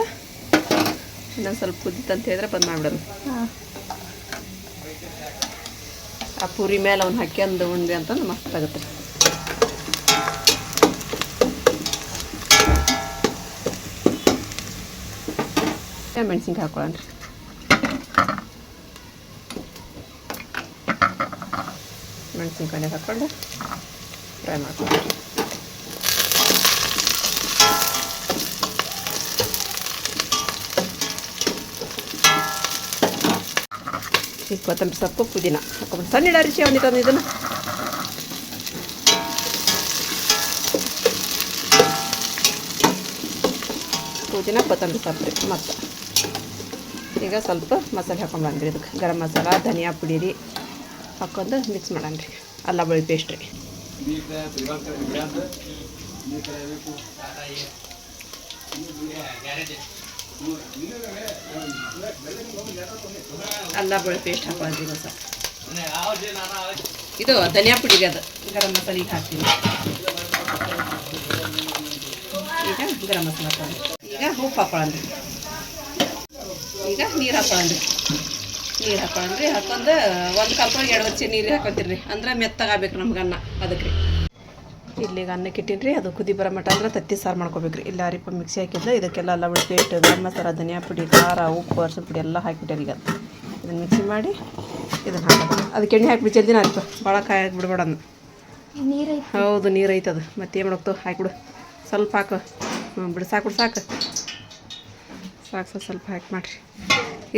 ಇನ್ನೊಂದು ಸ್ವಲ್ಪ ಕುದ್ದಿತ್ತಂತ ಹೇಳಿದ್ರೆ ಬಂದು ಮಾಡಿಬಿಡೋದು ಹಾಂ ಆ ಪೂರಿ ಮೇಲೆ ಅವ್ನು ಹಾಕ್ಯಂದು ಉಂಡೆ ಅಂತಂದು ಮಸ್ತ್ ಆಗುತ್ತೆ. ಮೆಣಸಿನ್ಕಾಯಿ ಹಾಕೊಳ್ಳೋಣ. ಮೆಣಸಿನ್ಕಾಯಿ ಹಾಕ್ಕೊಂಡು ಫ್ರೈ ಮಾಡ್ಕೊಂಡು ಕೊತ್ತಂಬರಿ ಸೊಪ್ಪು ಪುದೀನ ಹಾಕೊಂಡು ಸಣ್ಣ ಅರಿಶಿ ತಂದು ಇದನ್ನು. ಪುದೀನ ಕೊತ್ತಂಬರಿ ಸೊಪ್ಪು ರೀ ಮತ್ತು. ಈಗ ಸ್ವಲ್ಪ ಮಸಾಲೆ ಹಾಕೊಂಡ್ಬಂದ್ರಿ ಇದಕ್ಕೆ. ಗರಂ ಮಸಾಲ, ಧನಿಯಾ ಪುಡಿ ರೀ, ಹಾಕೊಂಡು ಮಿಕ್ಸ್ ಮಾಡೋಣ ರೀ. ಅಲ್ಲ ಬೆಳ್ಳಿ ಪೇಸ್ಟ್ ರೀ. ಅಲ್ಲ ಬೆಳೆ ಪೇಸ್ಟ್ ಹಾಕೊಂಡಿ ಹೊಸ. ಇದು ಧನಿಯಾ ಪುಡಿಗೆ ಅದು ಗರಂ ಮಸಾಲಿಗೆ ಹಾಕ್ತೀನಿ. ಈಗ ಗರಂ ಮಸಾಲೆ ಹಾಕೊಂಡು ಈಗ ಉಪ್ಪು ಹಾಕೊಳ್ಳೋಣ ಈಗ ನೀರು ಹಾಕೊಳ್ಳೋಣ ನೀರು ಹಾಕೊಂಡ್ರಿ ಹಾಕೊಂಡು ಒಂದು ಕಲ್ಪ ಎರಡು ಹಚ್ಚಿ ನೀರು ಹಾಕೊತೀರಿ. ಅಂದ್ರೆ ಮೆತ್ತಗಾಗ್ಬೇಕು ನಮ್ಗೆ ಅನ್ನ ಅದಕ್ಕೆ. ರೀ ಇಲ್ಲಿಗ ಅನ್ನಕ್ಕೆ ಇಟ್ಟಿನಿ ರೀ ಅದು ಕುದಿ ಬರೋ ಮಟ್ಟ ಅಂದ್ರೆ ತತ್ತಿ ಸಾರು ಮಾಡ್ಕೋಬೇಕು ರೀ ಇಲ್ಲ ಅರಿಪ ಮಿಕ್ಸಿ ಹಾಕಿದ್ರೆ ಇದಕ್ಕೆಲ್ಲ ಅಲ್ಲ ಪೇಸ್ಟ್ ಗರಂ ಮಸಾಲ ಧನಿಯಾ ಪುಡಿ ಖಾರ ಉಪ್ಪು ಅರ್ಶಿನ ಪುಡಿ ಎಲ್ಲ ಹಾಕಿಬಿಟ್ಟೆ ಈಗ. ಇದನ್ನು ಮಿಕ್ಸಿ ಮಾಡಿ ಇದನ್ನು ಹಾಕೋದು. ಅದಕ್ಕೆ ಎಣ್ಣೆ ಹಾಕಿಬಿಟ್ಟು ಜಲ್ದಿನ ಆಯ್ತು ಭಾಳ ಕಾಯಿ ಹಾಕ್ಬಿಡ್ಬೇಡ ನೀರೈತಿ. ಹೌದು ನೀರು ಐತದು ಮತ್ತೆ ಏನು ಮಾಡೋಕ್ತು? ಹಾಕಿಬಿಡು. ಸ್ವಲ್ಪ ಹಾಕು. ಹ್ಞೂ ಬಿಡು. ಸಾಕು ಬಿಡು ಸಾಕು. ಸಾಕು ಸ್ವಲ್ಪ ಸ್ವಲ್ಪ ಹಾಕಿ ಮಾಡಿರಿ.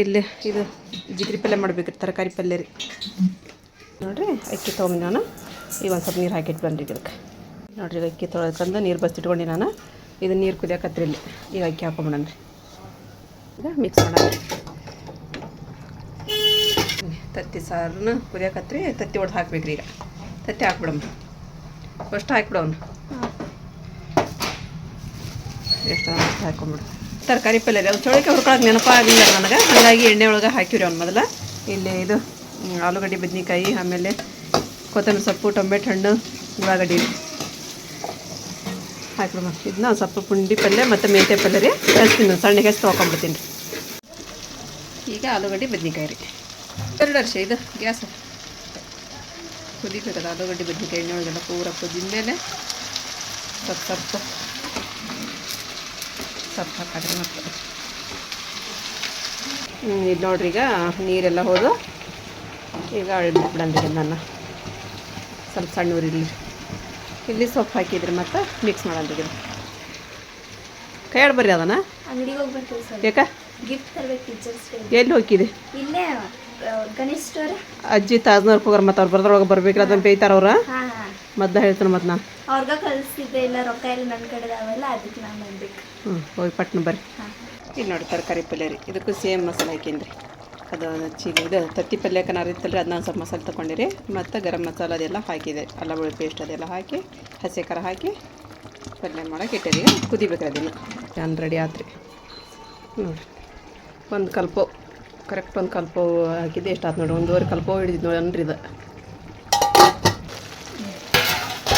ಇಲ್ಲಿ ಇದು ಜಿಗ್ರಿ ಪಲ್ಯ ಮಾಡ್ಬೇಕು ತರಕಾರಿ ಪಲ್ಯ ರೀ. ನೋಡಿರಿ ಅಕ್ಕಿ ತೊಗೊಂಡು ನಾನು ಈಗ ಒಂದು ಸ್ವಲ್ಪ ನೀರು ಹಾಕಿಟ್ಟು ಬನ್ರಿ ಇದಕ್ಕೆ. ನೋಡಿರಿ ಈಗ ಅಕ್ಕಿ ತೊಳೆದ್ಕೊಂಡು ನೀರು ಬಸ್ತಿಟ್ಕೊಂಡು ನಾನು. ಇದು ನೀರು ಕುದಿಯಕತ್ರಿ ಇಲ್ಲಿ. ಈಗ ಅಕ್ಕಿ ಹಾಕೊಂಬಿಡೋಣ ರೀ ಈಗ ಮಿಕ್ಸ್ ಮಾಡೋಣ. ತತ್ತಿ ಸಾರನ್ನ ಕುದಿಯಕತ್ರಿ ತತ್ತಿ ಹೊಡೆದು ಹಾಕ್ಬೇಕ್ರಿ ಈಗ. ತತ್ತಿ ಹಾಕ್ಬಿಡಮ್ಮ ಫಸ್ಟ್ ಹಾಕ್ಬಿಡೋನು ಎಷ್ಟು ಅಷ್ಟು ಹಾಕೊಂಬಿಡು. ತರಕಾರಿ ಪಲ್ಯ ರೀ ಅದು ಚೌಳಿಕಾಯಿ ಹುರ್ಕೊಳಕ್ಕೆ ನೆನಪಾಗಲಿಲ್ಲ ನನಗೆ. ಹಾಗಾಗಿ ಎಣ್ಣೆ ಒಳಗೆ ಹಾಕಿವ್ರಿ ಅವ್ನು ಮೊದಲು. ಇಲ್ಲಿ ಇದು, ಆಲೂಗಡ್ಡೆ, ಬದ್ನೆಕಾಯಿ, ಆಮೇಲೆ ಕೊತ್ತಂಬರಿ ಸೊಪ್ಪು ಟೊಮೆಟೊ ಹಣ್ಣು, ಉಳ್ಳಾಗಡ್ಡಿ. ಹಾಕಿಬಿಡಮ್ಮ ಇದನ್ನ ಸ್ವಲ್ಪ ಪುಂಡಿ ಪಲ್ಯ ಮತ್ತು ಮೆಂತ್ಯ ಪಲ್ಯ ರೀ. ಕಳಿಸ್ತೀನಿ ಸಣ್ಣಗೆ ಹೆಚ್ಚು ತೊಗೊಂಬಿಡ್ತೀನಿ ರೀ. ಈಗ ಆಲೂಗಡ್ಡೆ ಬದ್ನೆಕಾಯಿ ರೀ. ಎರಡು ವರ್ಷ ಇದು ಗ್ಯಾಸ್. ಕುದಿಬೇಕದ ಆಲೂಗಡ್ಡೆ ಬದ್ನೆಕಾಯಿ ಎಣ್ಣೆ ಒಳಗೆಲ್ಲ ಪೂರ ಕುದಿದ ಮೇಲೆ ಸ್ವಲ್ಪ ಸ್ವಲ್ಪ ಸ್ವಲ್ಪ ಹಾಕಿದ್ರೆ ಮತ್ತೆ. ಇದು ನೋಡ್ರಿ ಈಗ ನೀರೆಲ್ಲ ಹೋದು. ಈಗ ಬಿಟ್ಬಿಡಂದ್ರಿ ನನ್ನ ಸ್ವಲ್ಪ ಸಣ್ಣ ಊರಿಲ್ಲಿ ಇಲ್ಲಿ ಸೊಪ್ಪು ಹಾಕಿದ್ರಿ ಮತ್ತು ಮಿಕ್ಸ್ ಮಾಡಂದ್ರಿ ಕೈ ಆಡ್ ಬರ್ರಿ ಅದನ್ನ? ಅಂಗಡಿಗೆ ಹೋಗಿ ಸರ್. ಯಾಕ? ಗಿಫ್ಟ್ ತರ್ಬೇಕು ಟೀಚರ್ಸ್ ಎಲ್ಲಿ ಹೋಗಿದೆ ಇಲ್ಲೇ ಗಣೇಶ್ ಸ್ಟೋರ್ ಅಜ್ಜಿ ತಾಜ್ನವ್ರಿಗೆ ಹೋಗ್ರ ಮತ್ತೆ ಅವ್ರು ಬರ್ದ್ರೊಳಗೆ ಬರ್ಬೇಕಿಲ್ಲ ಅದನ್ನ ಬೇಯ್ತಾರ ಅವ್ರ? ಮದ್ದ ಹೇಳ್ತಾನೆ ಮತ್ತು ನಾ ಅವ್ರಿಗೆ ಕಳಿಸಿದ್ದೆ ಇಲ್ಲ ರೊಕ್ಕ ನನ್ನ ಕಡೆ ಅವೆಲ್ಲ ಅದಕ್ಕೆ ನಾನು ಬಂದ್ಬೇಕು ಹ್ಞೂ ಹೋಗಿ ಪಟ್ನ ಬರ್ರಿ. ಇಲ್ಲಿ ನೋಡಿ ತರಕಾರಿ ಪಲ್ಯ ರೀ ಇದಕ್ಕೂ ಸೇಮ್ ಮಸಾಲೆ ಹಾಕೀನಿ ಅದು ಚೀಲ ಇದು ತತ್ತಿ ಪಲ್ಯ ನಾವು ಇತ್ತಲ್ಲ ಅದನ್ನ ಸ್ವಲ್ಪ ಮಸಾಲೆ ತೊಗೊಂಡಿರಿ. ಮತ್ತು ಗರಂ ಮಸಾಲೆ ಅದೆಲ್ಲ ಹಾಕಿದೆ. ಅಲ್ಲ ಪೇಸ್ಟ್ ಅದೆಲ್ಲ ಹಾಕಿ, ಹಸಿ ಖಾರ ಹಾಕಿ ಪಲ್ಯ ಮಾಡೋಕೆ ಇಟ್ಟಿರಿ ಕುದಿಬೇಕು ಅದನ್ನು. ನಾನು ರೆಡಿ ಆತ್ರಿ? ನೋಡಿರಿ. ಒಂದು ಕಲ್ಪ ಕರೆಕ್ಟ್ ಒಂದು ಕಲ್ಪ ಹಾಕಿದ್ದೆ. ಎಷ್ಟು ಆತು ನೋಡಿ ಒಂದೂವರೆ ಕಲ್ಪ ಹಿಡಿದಿದ್ದು ನೋಡಿ ಅನ್ರಿ ಇದು.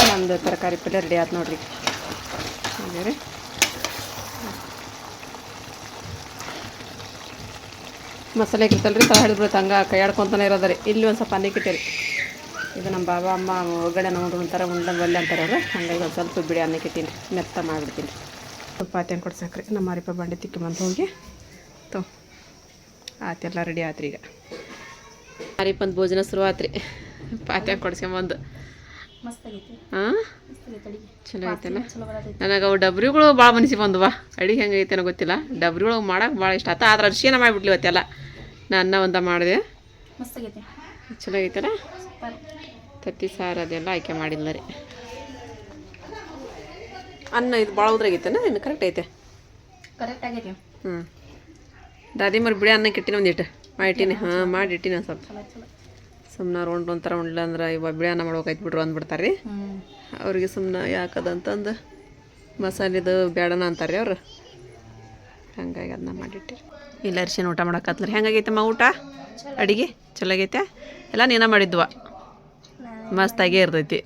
ನಮ್ಮದು ತರಕಾರಿ ಪಲ್ಯ ರೆಡಿ ಆಯ್ತು ನೋಡಿರಿ. ಹಾಗೆ ರೀ ಮಸಾಲೆ ರೀ ತಳ ಹಿಡಿದ್ಬಿಡುತ್ತೆ ಹಂಗೆ ಕೈ ಆಡ್ಕೊತಾನೆ ಇರೋದ್ರಿ ಇಲ್ಲಿ ಒಂದು ಸ್ವಲ್ಪ ಅನ್ನಕ್ಕೆ ಇಟ್ಟಿರಿ ಇದು ನಮ್ಮ ಬಾಬಾ ಅಮ್ಮ ಒಗ್ಗಡೆ ನೋಡಿ ಒಂಥರ ಉಂಡಂಗೆ ಒಲ್ಲೆ ಅಂತಾರೆ ಅವ್ರು. ಹಂಗಾಗಿ ಒಂದು ಸ್ವಲ್ಪ ಬಿಡಿ ಅನ್ನಕ್ಕೆ ಇಟ್ಟೀನಿ ಮೆತ್ತ ಮಾಡಿಬಿಡ್ತೀನಿ ಸ್ವಲ್ಪ ಆತೇನು ಕೊಡ್ಸಾಕ್ರಿ. ನಮ್ಮ ಅರಿಪ ಬಂಡಿ ತಿಕ್ಕಿ ಬಂದು ಹೋಗಿ ತೊ. ಆತೆಲ್ಲ ರೆಡಿ ಆತ್ರಿ ಈಗ. ಅರಿಪಂದು ಭೋಜನ ಶುರು ಆತ್ರಿ ಪಾತ್ಯ ಕೊಡ್ಸ್ಕೊಂಬಂದು. ಹಾಂ? ಚಲೋ ಐತಲ್ಲ ನನಗೆ ಅವು ಡಬ್ರಿಗಳು ಭಾಳ ಮನಸ್ಸಿಗೆ ಬಂದವ. ಅಡಿಗೆ ಹೆಂಗೈತೆ ಗೊತ್ತಿಲ್ಲ. ಡಬ್ರಿಗಳು ಮಾಡಕ್ಕೆ ಭಾಳ ಇಷ್ಟ. ಆತ ಆದ್ರೆ ಅರ್ಶಿನ ಮಾಡಿಬಿಟ್ಲಿ ಇವತ್ತೆಲ್ಲ. ನಾ ಅನ್ನ ಒಂದ ಮಾಡಿದೆ. ಚಲೋ ಐತಲ್ಲ ಸೂಪರ್. ತತ್ತಿ ಸಾರು ಅದೆಲ್ಲ ಆಯ್ಕೆ ಮಾಡಿಲ್ಲ ರೀ. ಅನ್ನ ಇದು ಭಾಳ ಉದ್ರಾಗೈತೆನ ಇನ್ನು ಕರೆಕ್ಟ್ ಐತೆ? ಕರೆಕ್ಟ್ ಆಗೈತೆ. ಹ್ಞೂ ದಾದಿ ಮರಿ ಬಿಡಿ ಅನ್ನಕ್ಕೆ ಇಟ್ಟಿನಿ ಒಂದಿಟ್ಟು ಮಾಡಿಟ್ಟಿನಿ ಹಾಂ ಮಾಡಿ ಇಟ್ಟಿನಿ ಒಂದು ಸ್ವಲ್ಪ. ಸುಮ್ಮನೆ ಉಂಡು ಒಂಥರ ಉಂಡ್ಲ ಅಂದ್ರೆ ಇವಾಗ ಬಿಡಿ ಅನ್ನ ಮಾಡ್ಬೇಕಾಯ್ತು ಬಿಡ್ರು ಅಂದ್ಬಿಡ್ತಾರೆ ರೀ. ಅವ್ರಿಗೆ ಸುಮ್ಮನೆ ಯಾಕದಂತಂದು ಮಸಾಲೆದು ಬೇಡನ ಅಂತಾರೆ ಅವರು. ಹಂಗಾಗಿ ಅದನ್ನ ಮಾಡಿಟ್ಟಿರಿ ಇಲ್ಲ ಅರ್ಶಿನ ಊಟ ಮಾಡಕತ್ಲರಿ ಹೆಂಗಾಗೈತಮ್ಮ ಊಟ? ಅಡಿಗೆ? ಚಲೋ ಆಗೈತೆ ಎಲ್ಲ ನೀನ ಮಾಡಿದ್ವ? ಮಸ್ತಾಗೇ ಇರ್ತೈತಿ.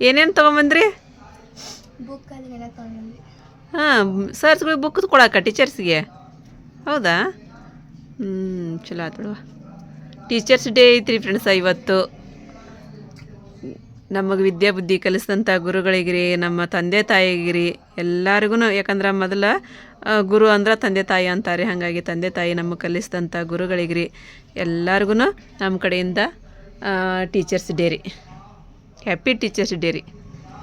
ಏನೇನು ತೊಗೊಂಬಂದ್ರಿ? ಹಾಂ ಸರ್ಸ್ಗಳಿಗೆ ಬುಕ್ ಕೊಡಕ್ಕ ಟೀಚರ್ಸ್ಗೆ? ಹೌದಾ? ಹ್ಞೂ ಚಲೋ ಆತು ಬಿಡುವ. ಟೀಚರ್ಸ್ ಡೇ ಐತ್ರಿ ಫ್ರೆಂಡ್ಸ ಇವತ್ತು. ನಮಗೆ ವಿದ್ಯಾ ಬುದ್ಧಿ ಕಲಿಸಿದಂಥ ಗುರುಗಳಿಗಿರಿ ನಮ್ಮ ತಂದೆ ತಾಯಿಗಿರಿ ಎಲ್ಲರಿಗೂ ಯಾಕಂದ್ರೆ ಮೊದಲ ಗುರು ಅಂದ್ರೆ ತಂದೆ ತಾಯಿ ಅಂತಾರೆ. ಹಾಗಾಗಿ ತಂದೆ ತಾಯಿ ನಮಗೆ ಕಲಿಸಿದಂಥ ಗುರುಗಳಿಗಿರಿ. ಎಲ್ಲರಿಗೂ ನಮ್ಮ ಕಡೆಯಿಂದ ಟೀಚರ್ಸ್ ಡೇ ರೀ. ಹ್ಯಾಪಿ ಟೀಚರ್ಸ್ ಡೇ ರೀ.